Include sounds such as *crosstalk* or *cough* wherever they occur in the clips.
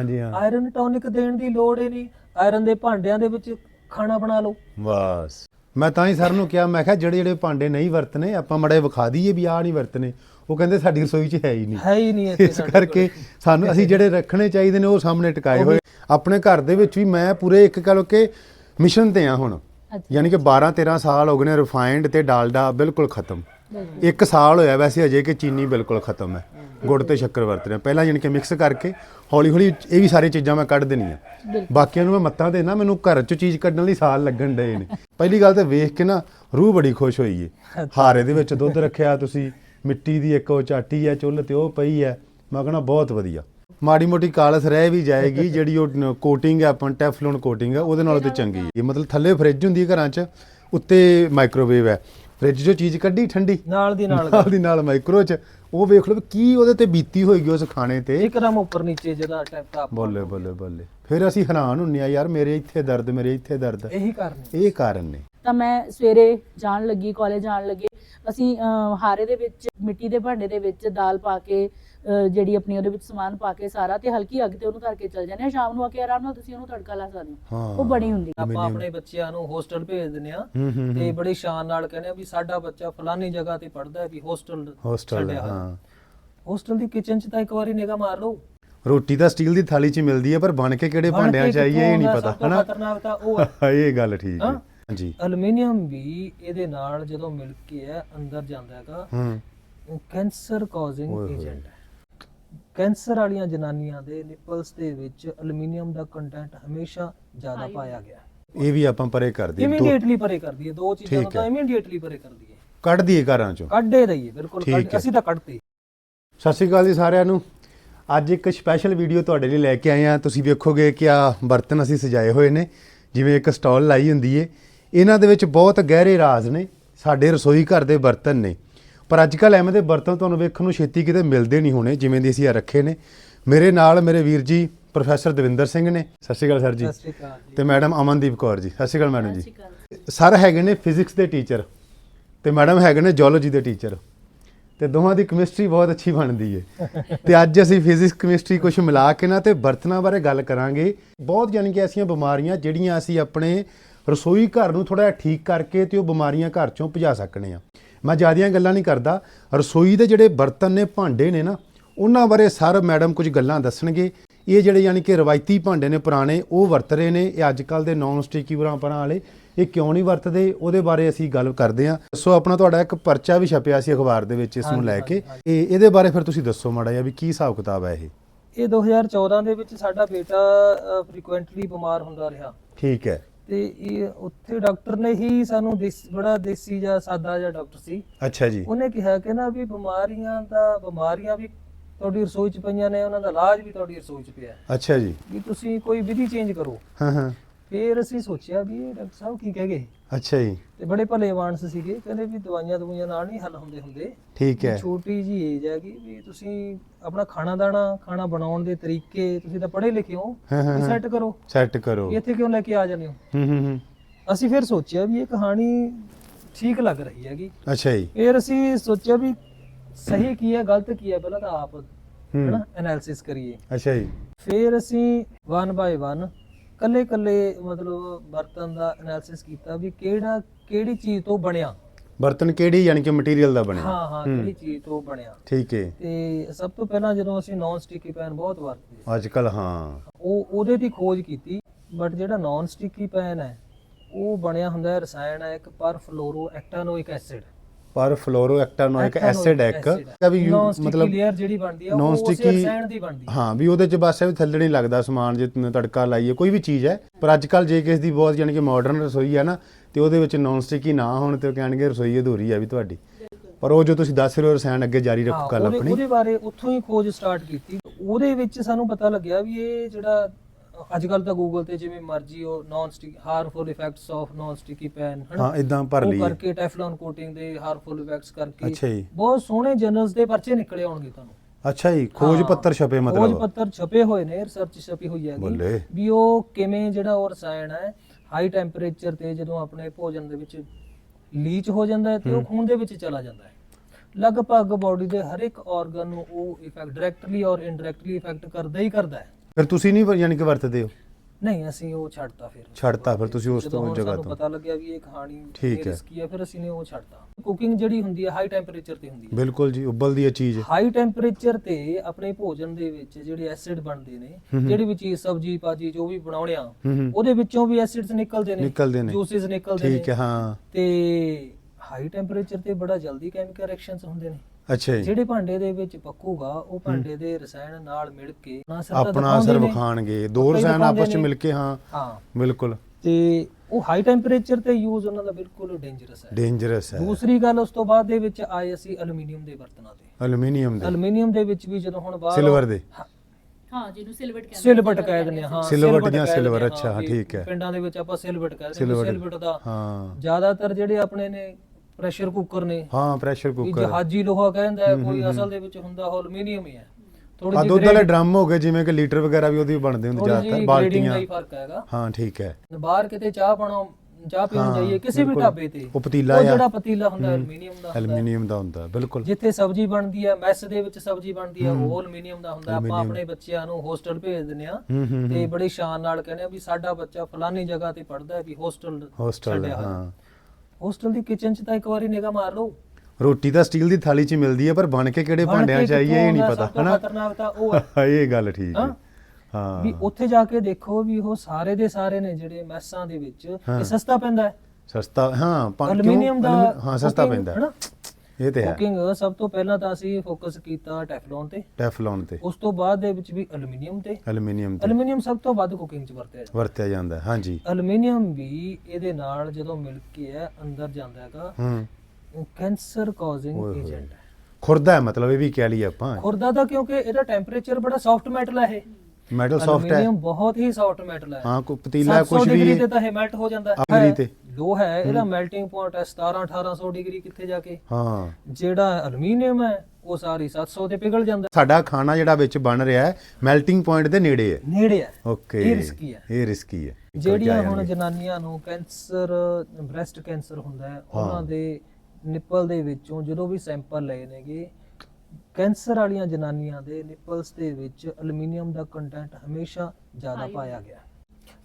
ਹਾਂਜੀ ਹਾਂ। Iron tonic ਦੇਣ ਦੀ ਲੋੜ ਹੀ ਨਹੀਂ। ਆਇਰਨ ਦੇ ਭਾਂਡਿਆਂ ਦੇ ਵਿੱਚ ਖਾਣਾ ਬਣਾ ਲਓ। ਬਸ। ਮੈਂ ਤਾਂ ਹੀ ਸਰ ਨੂੰ ਕਿਹਾ ਮੈਂ ਕਿਹਾ ਜਿਹੜੇ ਜਿਹੜੇ ਭਾਂਡੇ ਨਹੀਂ ਵਰਤਨੇ ਆਪਾਂ ਮੜੇ ਵਿਖਾ ਦਈਏ ਵੀ ਆਹ ਨਹੀਂ ਵਰਤਨੇ। ਉਹ ਕਹਿੰਦੇ ਸਾਡੀ ਰਸੋਈ 'ਚ ਹੈ ਹੀ ਨਹੀਂ। ਹੈ ਹੀ ਨਹੀਂ ਇੱਥੇ ਇਸ ਸਾਡੇ ਕਰਕੇ ਸਾਨੂੰ ਅਸੀਂ ਜਿਹੜੇ ਰੱਖਣੇ ਚਾਹੀਦੇ ਨੇ ਉਹ ਸਾਹਮਣੇ ਟਿਕਾਏ ਹੋਏ। ਆਪਣੇ ਘਰ ਦੇ ਵਿੱਚ ਵੀ ਮੈਂ ਪੂਰੇ ਇੱਕ ਕਹ ਲੋ ਕਿ ਮਿਸ਼ਨ ਤੇ ਆ ਹੁਣ। ਯਾਨੀ ਕਿ 12 13 ਸਾਲ ਹੋ ਗਏ ਨੇ ਰਿਫਾਈਨਡ ਤੇ ਡਾਲਡਾ ਬਿਲਕੁਲ ਖਤਮ। ਇੱਕ ਸਾਲ ਹੋਇਆ ਵੈਸੇ ਅਜੇ ਕਿ ਚੀਨੀ ਬਿਲਕੁਲ ਖਤਮ ਹੈ। ਗੁੜ ਤੇ ਸ਼ੱਕਰ ਵਰਤ ਰਿਹਾ। ਪਹਿਲਾਂ ਯਾਨੀ ਕਿ ਮਿਕਸ ਕਰਕੇ ਹੌਲੀ ਹੌਲੀ ਇਹ ਵੀ ਸਾਰੀ ਚੀਜ਼ਾਂ ਮੈਂ ਕੱਢ ਦੇਣੀਆਂ। ਬਾਕੀਆਂ ਨੂੰ ਮੈਂ ਮੱਤਾਂ ਦੇਣਾ ਮੈਨੂੰ ਘਰ ਚੋਂ ਚੀਜ਼ ਕੱਢਣ ਲਈ ਸਾਲ ਲੱਗਣ ਡਏ ਨੇ। ਪਹਿਲੀ ਗੱਲ ਤੇ ਵੇਖ ਕੇ ਨਾ ਰੂਹ ਬੜੀ ਖੁਸ਼ ਹੋਈ ਏ। ਹਾਰੇ ਦੇ ਵਿੱਚ ਦੁੱਧ ਰੱਖਿਆ ਤੁਸੀਂ ਮਿੱਟੀ ਦੀ ਇੱਕ ਉਹ ਚਾਟੀ ਹੈ ਚੁੱਲ੍ਹ ਤੇ ਉਹ ਪਈ ਹੈ। ਮੈਂ ਕਹਿੰਦਾ ਬਹੁਤ ਵਧੀਆ। ਮਾੜੀ ਮੋਟੀ ਕਾਲਸ ਰਹਿ ਵੀ ਜਾਏਗੀ ਜਿਹੜੀ ਉਹ ਕੋਟਿੰਗ ਹੈ ਆਪਾਂ ਟੈਫਲੋਨ ਕੋਟਿੰਗ ਹੈ ਉਹਦੇ ਨਾਲੋਂ ਤੇ ਚੰਗੀ ਹੈ ਮਤਲਬ ਥੱਲੇ ਫ੍ਰਿਜ ਹੁੰਦੀ ਹੈ ਘਰਾਂ 'ਚ ਉੱਤੇ ਮਾਈਕ੍ਰੋਵੇਵ ਹੈ। ਫ੍ਰਿਜ 'ਚੋਂ ਚੀਜ਼ ਕੱਢੀ ਠੰਡੀ। ਨਾਲ ਦੀ ਨਾਲ। ਨਾਲ ਦੀ ਨਾਲ ਮਾਈਕਰੋ 'ਚ। ਉਹ ਵੇਖ ਲਓ ਕੀ ਉਹਦੇ ਤੇ ਬੀਤੀ ਹੋਏਗੀ ਉਸ ਖਾਣੇ ਤੇ। ਇੱਕਦਮ ਉੱਪਰ ਨੀਚੇ ਜਿਹਦਾ ਟੈਪ ਟਾਪ ਬੱਲੇ ਬੱਲੇ ਬੱਲੇ। ਫਿਰ ਅਸੀਂ ਹੈਰਾਨ ਹੁੰਨੇ ਆ ਯਾਰ ਮੇਰੇ ਇੱਥੇ ਦਰਦ ਮੇਰੇ ਇੱਥੇ ਦਰਦ। ਇਹੀ ਕਾਰਨ ਇਹ ਕਾਰਨ ਨੇ। ਤਾਂ ਮੈਂ ਸਵੇਰੇ ਜਾਣ ਲੱਗੀ ਕਾਲਜ ਜਾਣ ਲੱਗੇ। ਅਸੀਂ ਹਾਰੇ ਦੇ ਵਿੱਚ ਮਿੱਟੀ ਦੇ ਭਾਂਡੇ ਦੇ ਵਿੱਚ ਦਾਲ ਪਾ ਕੇ ਜਿਹੜੀ ਆਪਣੀ ਉਹਦੇ ਵਿੱਚ ਸਮਾਨ ਪਾ ਕੇ ਸਾਰਾ ਤੇ ਹਲਕੀ ਅੱਗ ਤੇ ਉਹਨੂੰ ਧਰ ਕੇ ਚਲ ਜਾਂਦੇ ਆ। ਸ਼ਾਮ ਨੂੰ ਆ ਕੇ ਆਰਾਮ ਨਾਲ ਤੁਸੀਂ ਉਹਨੂੰ ਤੜਕਾ ਲਾ ਸਕਦੇ ਹੋ। ਉਹ ਬਣੀ ਹੁੰਦੀ। ਆਪਾਂ ਆਪਣੇ ਬੱਚਿਆਂ ਨੂੰ ਹੋਸਟਲ ਭੇਜ ਦਿੰਦੇ ਆ ਤੇ ਬੜੀ ਸ਼ਾਨ ਨਾਲ ਕਹਿੰਦੇ ਆ ਵੀ ਸਾਡਾ ਬੱਚਾ ਫਲਾਨੀ ਜਗ੍ਹਾ ਤੇ ਪੜਦਾ ਹੈ ਵੀ ਹੋਸਟਲ ਹੋਸਟਲ। ਹਾਂ। ਹੋਸਟਲ ਦੀ ਕਿਚਨ 'ਚ ਤਾਂ ਇੱਕ ਵਾਰੀ ਨਿਗਾਹ ਮਾਰ ਲਓ। ਰੋਟੀ ਤਾਂ ਸਟੀਲ ਦੀ ਥਾਲੀ 'ਚ ਮਿਲਦੀ ਹੈ ਪਰ ਬਣ ਕੇ ਕਿਹੜੇ ਭਾਂਡਿਆਂ 'ਚ ਆਈ ਹੈ ਇਹ ਨਹੀਂ ਪਤਾ ਹਨਾ? ਖਤਰਨਾਕ ਤਾਂ ਉਹ ਹੈ *laughs* ਇਹ ਗੱਲ ਠੀਕ ਹੈ। ਹਾਂ। ਹਾਂਜੀ। ਐਲੂਮੀਨੀਅਮ ਵੀ ਇਹਦੇ ਨਾਲ ਜਦੋਂ ਮਿਲ ਕੇ ਹੈ ਅੰਦਰ ਜਾਂਦਾ ਹੈਗਾ ਹੂੰ। Cancer causing. ਏਜੰਟ ਹੈ। ਕੈਂਸਰ ਵਾਲੀਆਂ ਜਨਾਨੀਆਂ ਦੇ ਨਿਪਲਸ ਦੇ ਵਿੱਚ ਐਲੂਮੀਨੀਅਮ ਦਾ ਕੰਟੈਂਟ ਹਮੇਸ਼ਾ ਜ਼ਿਆਦਾ ਪਾਇਆ ਗਿਆ। ਇਹ ਵੀ ਆਪਾਂ ਪਰੇ ਕਰ ਦਈਏ ਇਮੀਡੀਏਟਲੀ ਪਰੇ ਕਰਦੀ ਹੈ ਦੋ ਚੀਜ਼ਾਂ ਨੂੰ। ਤਾਂ ਇਮੀਡੀਏਟਲੀ ਪਰੇ ਕਰਦੀ ਹੈ ਕੱਢ ਦਈਏ ਘਰਾਂ 'ਚੋਂ। ਕੱਢੇ ਦਈਏ ਬਿਲਕੁਲ। ਅਸੀਂ ਤਾਂ ਕੱਢਤੇ। ਸਤਿ ਸ਼੍ਰੀ ਅਕਾਲ ਜੀ ਸਾਰਿਆਂ ਨੂੰ। ਅੱਜ ਇੱਕ ਸਪੈਸ਼ਲ ਵੀਡੀਓ ਤੁਹਾਡੇ ਲਈ ਲੈ ਕੇ ਆਏ ਆ ਤੁਸੀਂ ਵੇਖੋਗੇ ਕਿ ਆ ਬਰਤਨ ਅਸੀਂ ਸਜਾਏ ਹੋਏ ਨੇ। ਜਿਵੇਂ ਇੱਕ ਸਟਾਲ ਲਾਈ ਹੁੰਦੀ ਏ। ਇਹਨਾਂ ਦੇ ਵਿੱਚ ਬਹੁਤ ਗਹਿਰੇ ਰਾਜ਼ ਨੇ। ਸਾਡੇ ਰਸੋਈ ਘਰ ਦੇ ਬਰਤਨ ਨੇ। ਪਰ ਅੱਜ ਕੱਲ ਐਵੇਂ ਦੇ ਬਰਤਨ ਤੁਹਾਨੂੰ ਵੇਖਣ ਨੂੰ ਛੇਤੀ ਕਿਤੇ ਮਿਲਦੇ ਨਹੀਂ ਹੋਣੇ ਜਿਵੇਂ ਦੇ ਅਸੀਂ ਆ ਰੱਖੇ ਨੇ। ਮੇਰੇ ਨਾਲ ਮੇਰੇ ਵੀਰ ਜੀ ਪ੍ਰੋਫੈਸਰ ਦਵਿੰਦਰ ਸਿੰਘ ਨੇ। ਸਤਿ ਸ਼੍ਰੀ ਅਕਾਲ ਸਰ ਜੀ। ਸਤਿ ਸ਼੍ਰੀ ਅਕਾਲ ਜੀ। ਤੇ ਮੈਡਮ ਅਮਨਦੀਪ ਕੌਰ ਜੀ। ਸਤਿ ਸ਼੍ਰੀ ਅਕਾਲ ਮੈਡਮ ਜੀ। ਸਰ ਹੈਗੇ ਨੇ ਫਿਜ਼ਿਕਸ ਦੇ ਟੀਚਰ ਤੇ ਮੈਡਮ ਹੈਗੇ ਨੇ ਜੀਓਲੋਜੀ ਦੇ ਟੀਚਰ। ਤੇ ਦੋਹਾਂ ਦੀ ਕੈਮਿਸਟਰੀ ਬਹੁਤ ਅੱਛੀ ਬਣਦੀ ਹੈ ਤੇ ਅੱਜ ਅਸੀਂ ਫਿਜ਼ਿਕਸ ਕੈਮਿਸਟਰੀ ਕੁਝ ਮਿਲਾ ਕੇ ਨਾ ਤੇ ਬਰਤਨਾਂ ਬਾਰੇ ਗੱਲ ਕਰਾਂਗੇ। ਬਹੁਤ ਯਾਨੀ ਕਿ ਐਸੀਆਂ ਬਿਮਾਰੀਆਂ ਜਿਹੜੀਆਂ ਅਸੀਂ ਆਪਣੇ ਰਸੋਈ ਘਰ ਨੂੰ ਥੋੜਾ ਠੀਕ ਕਰਕੇ ਤੇ ਉਹ ਬਿਮਾਰੀਆਂ ਘਰ ਚੋਂ ਭਜਾ ਸਕਨੇ ਆ। ਮੈਂ ਜ਼ਿਆਦੀਆਂ ਗੱਲਾਂ ਨਹੀਂ ਕਰਦਾ। ਰਸੋਈ ਦੇ ਜਿਹੜੇ ਬਰਤਨ ਨੇ ਭਾਂਡੇ ਨੇ ਨਾ ਉਹਨਾਂ ਬਾਰੇ ਸਰ ਮੈਡਮ ਕੁਝ ਗੱਲਾਂ ਦੱਸਣਗੇ। ਇਹ ਜਿਹੜੇ ਯਾਨੀ ਕਿ ਰਵਾਇਤੀ ਭਾਂਡੇ ਨੇ ਪੁਰਾਣੇ ਉਹ ਵਰਤ ਰਹੇ ਨੇ। ਇਹ ਅੱਜ ਕੱਲ ਦੇ ਨੌਨ ਸਟਿਕੀ ਪਰਾਂ ਵਾਲੇ ਇਹ ਕਿਉਂ ਨਹੀਂ ਵਰਤਦੇ? ਉਹਦੇ ਬਾਰੇ ਅਸੀਂ ਗੱਲ ਕਰਦੇ ਹਾਂ। ਸੋ ਆਪਣਾ ਤੁਹਾਡਾ ਇੱਕ ਪਰਚਾ ਵੀ ਛਪਿਆ ਸੀ ਅਖਬਾਰ ਦੇ ਵਿੱਚ ਇਸ ਨੂੰ ਲੈ ਕੇ। ਇਹ ਇਹਦੇ ਬਾਰੇ ਫਿਰ ਤੁਸੀਂ ਦੱਸੋ ਮਾੜਾ ਜਿਹਾ ਵੀ ਕੀ ਹਿਸਾਬ ਕਿਤਾਬ ਹੈ ਇਹ? ਇਹ 2014 ਦੇ ਵਿੱਚ ਸਾਡਾ ਬੇਟਾ ਫ੍ਰੀਕੁਐਂਟਲੀ ਬਿਮਾਰ ਹੁੰਦਾ ਰਿਹਾ। ਠੀਕ ਹੈ। ਤੇ ਇਹ ਉੱਥੇ ਡਾਕਟਰ ਨੇ ਹੀ ਸਾਨੂੰ ਦੇਸੀ ਬੜਾ ਦੇਸੀ ਜਾਂ ਸਾਦਾ ਜਿਹਾ ਡਾਕਟਰ ਸੀ। ਅੱਛਾ ਜੀ। ਉਹਨੇ ਕਿਹਾ ਕਿ ਨਾ ਵੀ ਬਿਮਾਰੀਆਂ ਦਾ ਬਿਮਾਰੀਆਂ ਵੀ ਤੁਹਾਡੀ ਰਸੋਈ 'ਚ ਪਈਆਂ ਨੇ ਉਹਨਾਂ ਦਾ ਇਲਾਜ ਵੀ ਤੁਹਾਡੀ ਰਸੋਈ 'ਚ ਪਿਆ। ਹੈ। ਅੱਛਾ ਜੀ। ਵੀ ਤੁਸੀਂ ਕੋਈ ਵਿਧੀ ਚੇਂਜ ਕਰੋ। ਹਾਂ ਹਾਂ। ਫਿਰ ਅਸੀਂ ਸੋਚਿਆ ਵੀ ਇਹ ਡਾਕਟਰ ਸਾਹਿਬ ਕੀ ਕਹਿ ਗਏ? ਅੱਛਾ ਜੀ। ਤੇ ਬੜੇ ਭਲੇ ਮਾਨਸ ਸੀਗੇ ਕਹਿੰਦੇ ਵੀ ਦਵਾਈਆਂ ਦਵਾਈਆਂ ਨਾਲ ਨਹੀਂ ਹੱਲ ਹੁੰਦੇ ਹੁੰਦੇ। ਠੀਕ ਹੈ। ਛੋਟੀ ਜੀ ਏਜ ਹੈਗੀ ਵੀ ਤੁਸੀਂ ਆਪਣਾ ਖਾਣਾ ਦਾਣਾ ਖਾਣਾ ਬਣਾਉਣ ਦੇ ਤਰੀਕੇ ਤੁਸੀਂ ਤਾਂ ਪੜ੍ਹੇ ਲਿਖੇ ਹੋ ਸੈੱਟ ਕਰੋ। ਸੈੱਟ ਕਰੋ। ਇੱਥੇ ਕਿਉਂ ਲੈ ਕੇ ਆ ਜਾਂਦੇ ਹੋ? ਹੂੰ ਹੂੰ ਹੂੰ। ਅਸੀਂ ਫਿਰ ਸੋਚਿਆ ਵੀ ਇਹ ਕਹਾਣੀ ਠੀਕ ਲੱਗ ਰਹੀ ਹੈਗੀ। ਅੱਛਾ ਜੀ। ਫਿਰ ਅਸੀਂ ਸੋਚਿਆ ਵੀ ਸਹੀ ਕੀ ਹੈ ਗਲਤ ਕੀ ਹੈ ਪਹਿਲਾਂ ਤਾਂ ਆਪ ਹੂੰ। ਹੈਨਾ ਐਨਾਲਿਸਿਸ ਕਰੀਏ। ਅੱਛਾ ਜੀ। ਫਿਰ ਅਸੀਂ ਵਨ ਬਾਏ ਵਨ ਕੱਲੇ ਕੱਲੇ ਮਤਲਬ ਬਰਤਨ ਦਾ ਐਨਾਲਿਸਿਸ ਕੀਤਾ ਵੀ ਕਿਹੜਾ ਕਿਹੜੀ ਚੀਜ਼ ਤੋਂ ਬਣਿਆ? ਬਰਤਨ ਕਿਹੜੀ ਯਾਨੀ ਕਿ ਮਟੀਰੀਅਲ ਦਾ ਬਣਿਆ? ਹਾਂ ਹਾਂ। ਕਿਹੜੀ ਚੀਜ਼ ਤੋਂ ਬਣਿਆ? ਠੀਕ ਹੈ ਤੇ ਸਭ ਤੋਂ ਪਹਿਲਾਂ ਜਦੋਂ ਅਸੀਂ ਨਾਨ ਸਟਿਕੀ ਪੈਨ ਬਹੁਤ ਵਰਤਦੇ ਅੱਜ ਕੱਲ ਹਾਂ। ਉਹ ਉਹਦੇ ਦੀ ਖੋਜ ਕੀਤੀ ਬਟ ਜਿਹੜਾ ਨਾਨ ਸਟਿਕੀ ਪੈਨ ਹੈ ਉਹ ਬਣਿਆ ਹੁੰਦਾ ਹੈ ਰਸਾਇਣ ਹੈ ਇੱਕ ਪਰ ਫਲੋਰੋ ਐਕਟਾਨੋਇਕ ਐਸਿਡ ਪਰ ਫਲੋਰੋ ਐਕਟਾਨੋਇਕ ਐਸਿਡ ਹੈ ਇੱਕ ਇਹ ਵੀ ਯੂ- ਮਤਲਬ ਲੇਅਰ ਜਿਹੜੀ ਬਣਦੀ non ਉਹ ਰਸਾਇਣ ਦੀ ਬਣਦੀ ਹੈ ਹਾਂ ਵੀ ਉਹਦੇ ਚ ਬਸ ਐਵੇਂ ਥੱਲੇ ਨਹੀਂ ਲੱਗਦਾ ਸਮਾਨ ਜੇ ਤੁਸੀਂ ਤੜਕਾ ਲਾਈਏ ਕੋਈ ਵੀ ਚੀਜ਼ ਹੈ। ਪਰ ਅੱਜ ਕੱਲ ਜੇ ਕਿਸ ਦੀ ਬਹੁਤ ਯਾਨੀ ਕਿ ਮਾਡਰਨ ਰਸੋਈ ਹੈ ਨਾ ਤੇ ਉਹਦੇ ਵਿੱਚ ਨੌਨ ਸਟਿਕੀ ਨਾ ਹੋਣ ਤੇ ਉਹ ਕਹਿਣਗੇ ਰਸੋਈ ਅਧੂਰੀ ਹੈ ਵੀ ਤੁਹਾਡੀ। ਪਰ ਉਹ ਜੋ ਤੁਸੀਂ ਦੱਸ ਰਹੇ ਹੋ ਰਸਾਇਣ ਅੱਗੇ ਜਾਰੀ ਹਾਂ, ਰੱਖੋ ਗੱਲ ਉਹਦੇ- ਆਪਣੀ। ਉਹਦੇ ਬਾਰੇ ਉੱਥੋਂ ਹੀ ਖੋਜ ਸਟਾਰਟ ਕੀਤੀ। ਉਹਦੇ ਵਿੱਚ ਸਾਨੂੰ ਪਤਾ ਲੱਗਿਆ ਵੀ ਇਹ ਜਿਹੜਾ ਅੱਜ ਕੱਲ ਤਾਂ ਗੂਗਲ ਤੇ ਜਿਵੇਂ ਮਰਜ਼ੀ ਉਹ non stick harmful effects of non sticky pan ਹਾਂ ਇਦਾਂ ਭਰ ਉਹ ਲਈਏ। ਕਰਕੇ ਟੈਫਲਨ ਕੋਟਿੰਗ ਦੇ ਹਾਰਮਫੁਲ ਇਫੈਕਟਸ ਕਰਕੇ ਅੱਛਾ ਜੀ। ਬਹੁਤ ਸੋਹਣੇ ਜਰਨਲਸ ਦੇ ਪਰਚੇ ਨਿਕਲੇ ਆਉਣਗੇ ਤੁਹਾਨੂੰ। ਅੱਛਾ ਜੀ ਖੋਜ ਹਾਂ, ਪੱਤਰ ਛਪੇ ਖੋਜ ਮਤਲਬ ਪੱਤਰ ਛਪੇ ਹੋਏ ਨੇ ਰਿਸਰਚ ਛਪੀ ਹੋਈ ਬੱਲੇ। ਵੀ ਉਹ ਕਿਵੇਂ ਜਿਹੜਾ ਉਹ ਰਸਾਇਣ ਹੈ ਹਾਈ ਟੈਂਪਰੇਚਰ ਤੇ ਜਦੋਂ ਆਪਣੇ ਭੋਜਨ ਦੇ ਵਿੱਚ ਲੀਚ ਹੋ ਜਾਂਦਾ ਹੈ ਤੇ ਉਹ ਖੂਨ ਦੇ ਵਿੱਚ ਚਲਾ ਜਾਂਦਾ ਹੈ। ਲਗਭਗ ਬਾਡੀ ਦੇ ਹਰ ਇੱਕ ਆਰਗਨ ਨੂੰ ਉਹ ਇਫੈਕਟ ਡਾਇਰੈਕਟਲੀ ਔਰ ਇਨਡਾਇਰੈਕਟਲੀ ਇਫੈਕਟ ਕਰਦਾ ਹੀ ਕਰਦਾ ਹੈ। ਫਿਰ ਤੁਸੀਂ ਨਹੀਂ ਯਾਨੀ ਕਿ ਵਰਤਦੇ ਹੋ? ਨਹੀਂ ਅਸੀਂ ਉਹ ਛੱਡਤਾ ਫਿਰ। ਛੱਡਤਾ ਫਿਰ ਤੁਸੀਂ ਉਸ ਤੋਂ ਜਗ੍ਹਾ ਤੋਂ। ਪਤਾ ਲੱਗਿਆ ਵੀ ਇਹ ਕਹਾਣੀ ਠੀਕ ਹੈ। ਰਿਸਕੀ ਹੈ ਫਿਰ ਅਸੀਂ ਨੇ ਉਹ ਛੱਡਤਾ। ਕੁਕਿੰਗ ਜਿਹੜੀ ਹੁੰਦੀ ਹੈ ਹਾਈ ਟੈਂਪਰੇਚਰ ਤੇ ਹੁੰਦੀ ਹੈ। ਬਿਲਕੁਲ ਜੀ ਉਬਲਦੀ ਹੈ ਚੀਜ਼ ਹਾਈ ਟੈਂਪਰੇਚਰ ਤੇ ਆਪਣੇ ਭੋਜਨ ਦੇ ਵਿੱਚ ਜਿਹੜੇ ਐਸਿਡ ਬਣਦੇ ਨੇ ਜਿਹੜੀ ਵੀ ਚੀਜ਼ ਸਬਜੀ ਭਾਜੀ ਜੋ ਵੀ ਬਣਾਉਣੇ ਆ ਉਹਦੇ ਵਿੱਚੋਂ ਵੀ ਐਸਿਡਸ ਨਿਕਲਦੇ ਨੇ। ਨਿਕਲਦੇ ਨੇ। ਜੂਸਿਸ ਨਿਕਲਦੇ ਨੇ। ਠੀਕ ਹੈ ਹਾਂ। ਤੇ ਹਾਈ ਟੈਂਪਰੇਚਰ ਤੇ ਬੜਾ ਜਲਦੀ ਕੈਮੀਕਲ ਰਿਐਕਸ਼ਨਸ ਹੁੰਦੇ ਨੇ। ਅੱਛਾ ਜੀ। ਜਿਹੜੇ ਭਾਂਡੇ ਦੇ ਵਿੱਚ ਪੱਕੂਗਾ ਉਹ ਭਾਂਡੇ ਦੇ ਰਸਾਇਣ ਨਾਲ ਮਿਲ ਕੇ ਆਪਣਾ ਅਸਰ। ਵਿਖਾਣਗੇ। ਦੋ ਰਸਾਇਣ ਆਪਸ ਚ ਨੇ। ਮਿਲ ਕੇ ਹਾਂ। ਹਾਂ। ਬਿਲਕੁਲ। ਤੇ ਉਹ ਹਾਈ ਟੈਂਪਰੇਚਰ ਤੇ ਯੂਜ਼ ਉਹਨਾਂ ਦਾ ਬਿਲਕੁਲ ਡੇਂਜਰਸ ਹੈ। ਡੇਂਜਰਸ ਹੈ। ਦੂਸਰੀ ਗੱਲ ਉਸ ਤੋਂ ਬਾਅਦ ਦੇ ਵਿੱਚ ਆਏ ਅਸੀਂ ਐਲੂਮੀਨੀਅਮ ਦੇ ਬਰਤਨਾਂ ਤੇ। ਐਲੂਮੀਨੀਅਮ ਦੇ। ਐਲੂਮੀਨੀਅਮ ਦੇ ਵਿੱਚ ਵੀ ਜਦੋਂ ਹੁਣ ਬਾਹਰ ਸਿਲਵਰ ਦੇ। ਹਾਂ। ਜਿਹਨੂੰ ਸਿਲਵਟ ਕਹਿੰਦੇ ਸਿਲਵਟ ਕਹਿ ਦਿੰਦੇ ਹਾਂ। ਸਿਲਵਟ ਸਿਲਵਟ ਜਾਂ ਸਿਲਵਰ, ਅੱਛਾ, ਠੀਕ ਹੈ। ਪਿੰਡਾਂ ਦੇ ਵਿੱਚ ਆਪਾਂ ਸਿਲਵਟ ਕਹਿ ਦਿੰਦੇ ਸਿਲਵਟ। ਹਾਂ ਸਿਲਵਟ ਦਾ ਹਾਂ। ਜ਼ਿਆਦਾਤਰ ਜਿਹੜੇ ਆਪਣੇ ਨੇ ਪ੍ਰੈਸ਼ਰ ਕੁੱਕਰ ਨੇ। ਹਾਂ ਪ੍ਰੈਸ਼ਰ ਵੀ ਕੁੱਕਰ ਜਹਾਜੀ ਲੋਹਾ ਕਹਿੰਦਾ ਹੈ ਕੋਈ ਅਸਲ ਦੇ ਵਿੱਚ ਹੁੰਦਾ ਉਹ ਐਲੂਮੀਨੀਅਮ ਹੀ ਹੈ। ਥੋੜੀ ਆ ਜਿਹੀ ਦੁੱਧ ਵਾਲੇ ਡਰਮ ਹੋ ਗਏ ਜਿਵੇਂ ਕਿ ਲੀਟਰ ਵਗੈਰਾ ਵੀ ਉਹਦੀ ਬਣਦੇ ਹੁੰਦੇ ਜ਼ਿਆਦਾਤਰ ਬਾਲਟੀਆਂ। ਦਾ ਹੀ ਫ਼ਰਕ ਹੈਗਾ। ਹਾਂ ਠੀਕ ਹੈ। ਬਾਹਰ ਕਿਤੇ ਚਾਹ ਬਣਾਓ ਚਾਹ ਪੀਣ ਹਾਂ, ਜਾਈਏ ਕਿਸੇ ਵੀ ਬਿਲਕੁਲ। ਢਾਬੇ ਤੇ ਉਹ ਪਤੀਲਾ ਉਹ ਆ ਜਿਹੜਾ ਪਤੀਲਾ ਹੁੰਦਾ ਐਲੂਮੀਨੀਅਮ ਦਾ ਹੁੰਦਾ ਹੈ। ਐਲੂਮੀਨੀਅਮ ਦਾ ਹੁੰਦਾ ਬਿਲਕੁਲ। ਜਿੱਥੇ ਸਬਜ਼ੀ ਬਣਦੀ ਹੈ ਮੈਸ ਦੇ ਵਿੱਚ ਸਬਜ਼ੀ ਬਣਦੀ ਹੈ ਉਹ ਐਲੂਮੀਨੀਅਮ ਦਾ ਹੁੰਦਾ। ਹੈ। ਆਪਾਂ ਆਪਣੇ ਬੱਚਿਆਂ ਨੂੰ ਹੋਸਟਲ ਭੇਜ ਦਿੰਦੇ ਆ ਹੂੰ ਹੂੰ ਤੇ ਬੜੀ ਸ਼ਾਨ ਨਾਲ ਕਹਿੰਦੇ ਆ ਵੀ ਸਾਡਾ ਬੱਚਾ ਫਲਾਨੀ ਜਗ੍ਹਾ ਤੇ ਪੜਦਾ ਹੈ ਵੀ ਹੋਸਟਲ ਛੱਡਿਆ ਹੋਇਆ। ਹਾਂ। ਹੋਸਟਲ ਦੀ ਕਿਚਨ 'ਚ ਤਾਂ ਇੱਕ ਵਾਰੀ ਨਿਗਾਹ ਮਾਰ ਲਓ। ਰੋਟੀ ਤਾਂ ਸਟੀਲ ਦੀ ਥਾਲੀ 'ਚ ਮਿਲਦੀ ਹੈ ਪਰ ਬਣ ਕੇ ਕਿਹੜੇ ਭਾਂਡਿਆਂ 'ਚ ਆਈ ਹੈ ਇਹ ਨਹੀਂ ਪਤਾ ਹਨਾ? ਖਤਰਨਾਕ ਤਾਂ ਉਹ *laughs* ਹੈ ਇਹ ਗੱਲ ਠੀਕ ਹੈ। ਹਾਂ। ਵੀ ਉੱਥੇ ਜਾ ਕੇ ਦੇਖੋ ਵੀ ਉਹ ਸਾਰੇ ਦੇ ਸਾਰੇ ਨੇ ਜਿਹੜੇ ਮੈਸਾਂ ਦੇ ਵਿੱਚ ਇਹ ਸਸਤਾ ਪੈਂਦਾ ਹੈ। ਸਸਤਾ ਹਾਂ ਕਿਉਂ? ਹਾਂ ਸਸਤਾ ਪੈਂਦਾ ਹੈ। ਇਹ ਤੇ ਹੈ। ਕੁਕਿੰਗ ਸਭ ਤੋਂ ਪਹਿਲਾਂ ਤਾਂ ਅਸੀਂ ਫੋਕਸ ਕੀਤਾ ਟੈਫਲੋਨ ਤੇ। ਟੈਫਲੌਨ ਤੇ। ਉਸ ਤੋਂ ਬਾਅਦ ਦੇ ਵਿੱਚ ਵੀ ਐਲੂਮੀਨੀਅਮ ਤੇ। ਐਲੂਮੀਨੀਅਮ ਤੇ। ਐਲੂਮੀਨੀਅਮ ਸਭ ਤੋਂ ਵੱਧ ਕੁਕਿੰਗ 'ਚ ਵਰਤਿਆ ਜਾਂਦਾ। ਵਰਤਿਆ ਜਾਂਦਾ ਹਾਂਜੀ। ਐਲੂਮੀਨੀਅਮ ਵੀ ਇਹਦੇ ਨਾਲ ਜਦੋਂ ਮਿਲ ਕੇ ਹੈ ਅੰਦਰ ਜਾਂਦਾ ਹੈਗਾ ਹੂੰ। Cancer causing. ਏਜੰਟ ਹੈ। ਖੁਰਦਾ ਹੈ ਮਤਲਬ ਇਹ ਵੀ ਕਹਿ ਲਈ ਆਪਾਂ। ਖੁਰਦਾ ਦਾ ਕਿਉਂਕਿ ਇਹਦਾ ਟੈਂਪਰੇਚਰ ਬੜਾ ਸੌਫਟ ਮੈਟਲ ਹੈ ਇਹ। ਮੈਟਲ ਸੌਫਟ ਹੈ। ਬਹੁਤ ਹੀ ਸੌਫਟ ਮੈਟਲ ਹੈ। ਹਾਂ ਕੋਈ ਪਤੀਲਾ 700 ਕੁਝ ਡਿਗਰੀ ਵੀ ਤੇ ਤਾਂ ਇਹ ਮੈਲਟ ਹੋ ਜਾਂਦਾ। ਆਹ ਡਿਗਰੀ ਤੇ। ਲੋ ਹੈ ਇਹਦਾ ਮੈਲਟਿੰਗ ਪੁਆਇੰਟ ਹੈ 17 1800 ਡਿਗਰੀ ਕਿੱਥੇ ਜਾ ਕੇ। ਹਾਂ। ਜਿਹੜਾ ਐਲੂਮੀਨੀਅਮ ਹੈ ਉਹ ਸਾਰੀ 700 ਤੇ ਪਿਘਲ ਜਾਂਦਾ ਸਾਡਾ ਖਾਣਾ ਜਿਹੜਾ ਵਿੱਚ ਬਣ ਰਿਹਾ ਹੈ ਮੈਲਟਿੰਗ ਪੁਆਇੰਟ ਦੇ ਨੇੜੇ ਹੈ। ਨੇੜੇ ਹੈ। ਓਕੇ ਇਹ risky ਹੈ। ਇਹ ਰਿਸਕੀ ਹੈ। ਜਿਹੜੀਆਂ ਹੁਣ ਜਨਾਨੀਆਂ ਨੂੰ ਕੈਂਸਰ ਬ੍ਰੈਸਟ ਕੈਂਸਰ ਹੁੰਦਾ ਹੈ ਉਹਨਾਂ ਦੇ ਨਿੱਪਲ ਦੇ ਵਿੱਚੋਂ ਜਦੋਂ ਵੀ ਸੈਂਪਲ ਲਏ ਨੇਗੇ ਕੈਂਸਰ ਵਾਲੀਆਂ ਜਨਾਨੀਆਂ ਦੇ ਨਿੱਪਲਸ ਦੇ ਵਿੱਚ ਐਲੂਮੀਨੀਅਮ ਦਾ ਕੰਟੈਂਟ ਹਮੇਸ਼ਾ ਜ਼ਿਆਦਾ ਪਾਇਆ ਗਿਆ।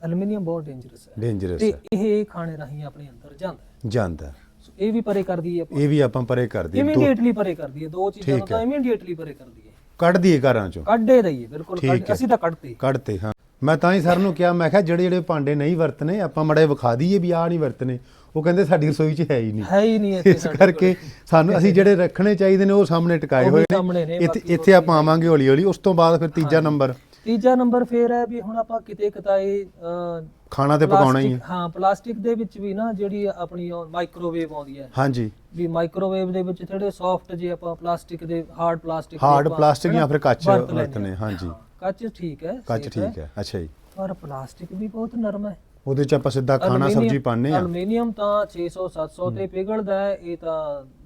ਐਲੂਮੀਨੀਅਮ ਬਹੁਤ ਡੇਂਜਰਸ ਹੈ। ਡੇਂਜਰਸ ਹੈ। ਇਹ ਖਾਣੇ ਰਾਹੀਂ ਆਪਣੇ ਅੰਦਰ ਜਾਂਦਾ ਹੈ। ਜਾਂਦਾ। ਸੋ ਇਹ ਵੀ ਪਰੇ ਕਰਦੀ ਹੈ ਇਹ ਵੀ ਆਪਾਂ ਪਰੇ ਕਰ ਦਈਏ ਇਮੀਡੀਏਟਲੀ ਪਰੇ ਕਰਦੀ ਹੈ। ਦੋ ਚੀਜ਼ਾਂ ਨੂੰ ਤਾਂ। ਇਮੀਡੀਏਟਲੀ ਪਰੇ ਕਰਦੀ ਹੈ। ਕੱਢ ਦਈਏ ਘਰਾਂ ਚੋਂ। ਕੱਢੇ ਦਈਏ ਬਿਲਕੁਲ। ਅਸੀਂ ਤਾਂ ਕੱਢਤੇ ਕੱਢਤੇ ਹਾਂ। ਮੈਂ ਤਾਂ ਹੀ ਸਰ ਨੂੰ ਕਿਹਾ ਮੈਂ ਕਿਹਾ ਜਿਹੜੇ ਜਿਹੜੇ ਭਾਂਡੇ ਨਹੀਂ ਵਰਤਨੇ ਆਪਾਂ ਮੜੇ ਵਿਖਾ ਦਈਏ ਵੀ ਆਹ ਨਹੀਂ ਵਰਤਨੇ। ਉਹ ਕਹਿੰਦੇ ਸਾਡੀ ਰਸੋਈ 'ਚ ਹੈ ਹੀ ਨਹੀਂ। ਹੈ ਹੀ ਨਹੀਂ ਇੱਥੇ ਇਸ ਸਾਡੇ ਕਰਕੇ ਕੋਲ। ਸਾਨੂੰ ਅਸੀਂ ਜਿਹੜੇ ਰੱਖਣੇ ਚਾਹੀਦੇ ਨੇ ਉਹ ਸਾਹਮਣੇ ਟਿਕਾਏ ਉਹ ਵੀ ਹੋਏ ਸਾਹਮਣੇ ਨੇ, ਇੱਥੇ ਬਾਕੀ ਇੱਥੇ ਆਪਾਂ ਆਵਾਂਗੇ ਹੌਲੀ ਹੌਲੀ ਉਸ ਤੋਂ ਬਾਅਦ ਫਿਰ ਤੀਜਾ ਨੰਬਰ। ਤੀਜਾ ਨੰਬਰ ਫੇਰ ਹੈ ਵੀ ਹੁਣ ਆਪਾਂ ਕਿਤੇ ਕਿਤਾਏ ਅਹ, ਖਾਣਾ ਤੇ ਪਕਾਉਣਾ ਹੀ ਹੈ। ਪਲਾਸਟਿਕ- ਹਾਂ ਪਲਾਸਟਿਕ ਦੇ ਵਿੱਚ ਵੀ ਨਾ ਜਿਹੜੀ ਆਪਣੀ ਮਾਈਕ੍ਰੋਵੇਵ ਆਉਂਦੀ ਹੈ। ਹਾਂਜੀ। ਵੀ ਮਾਈਕ੍ਰੋਵੇਵ ਦੇ ਵਿੱਚ ਥੋੜੇ ਸੌਫਟ ਜੇ ਆਪਾਂ ਪਲਾਸਟਿਕ ਦੇ ਹਾਰਡ ਪਲਾਸਟਿਕ ਹਾਰਡ ਪਲਾਸਟਿਕ ਜਾਂ ਫਿਰ ਕੱਚ ਵਰਤਨੇ ਹਾਂਜੀ। ਕੱਚ ਠੀਕ ਹੈ ਕੱਚ safe ਠੀਕ ਹੈ ਅੱਛਾ ਜੀ। ਪਰ ਪਲਾਸਟਿਕ ਵੀ ਬਹੁਤ ਨਰਮ ਹੈ। ਉਹਦੇ 'ਚ ਆਪਾਂ ਸਿੱਧਾ ਖਾਣਾ ਸਬਜ਼ੀ ਪਾਣੇ ਆ ਐਲੂਮੀਨੀਅਮ ਤਾਂ 600 700 ਤੇ ਪਿਘਲਦਾ ਹੈ ਇਹ ਤਾਂ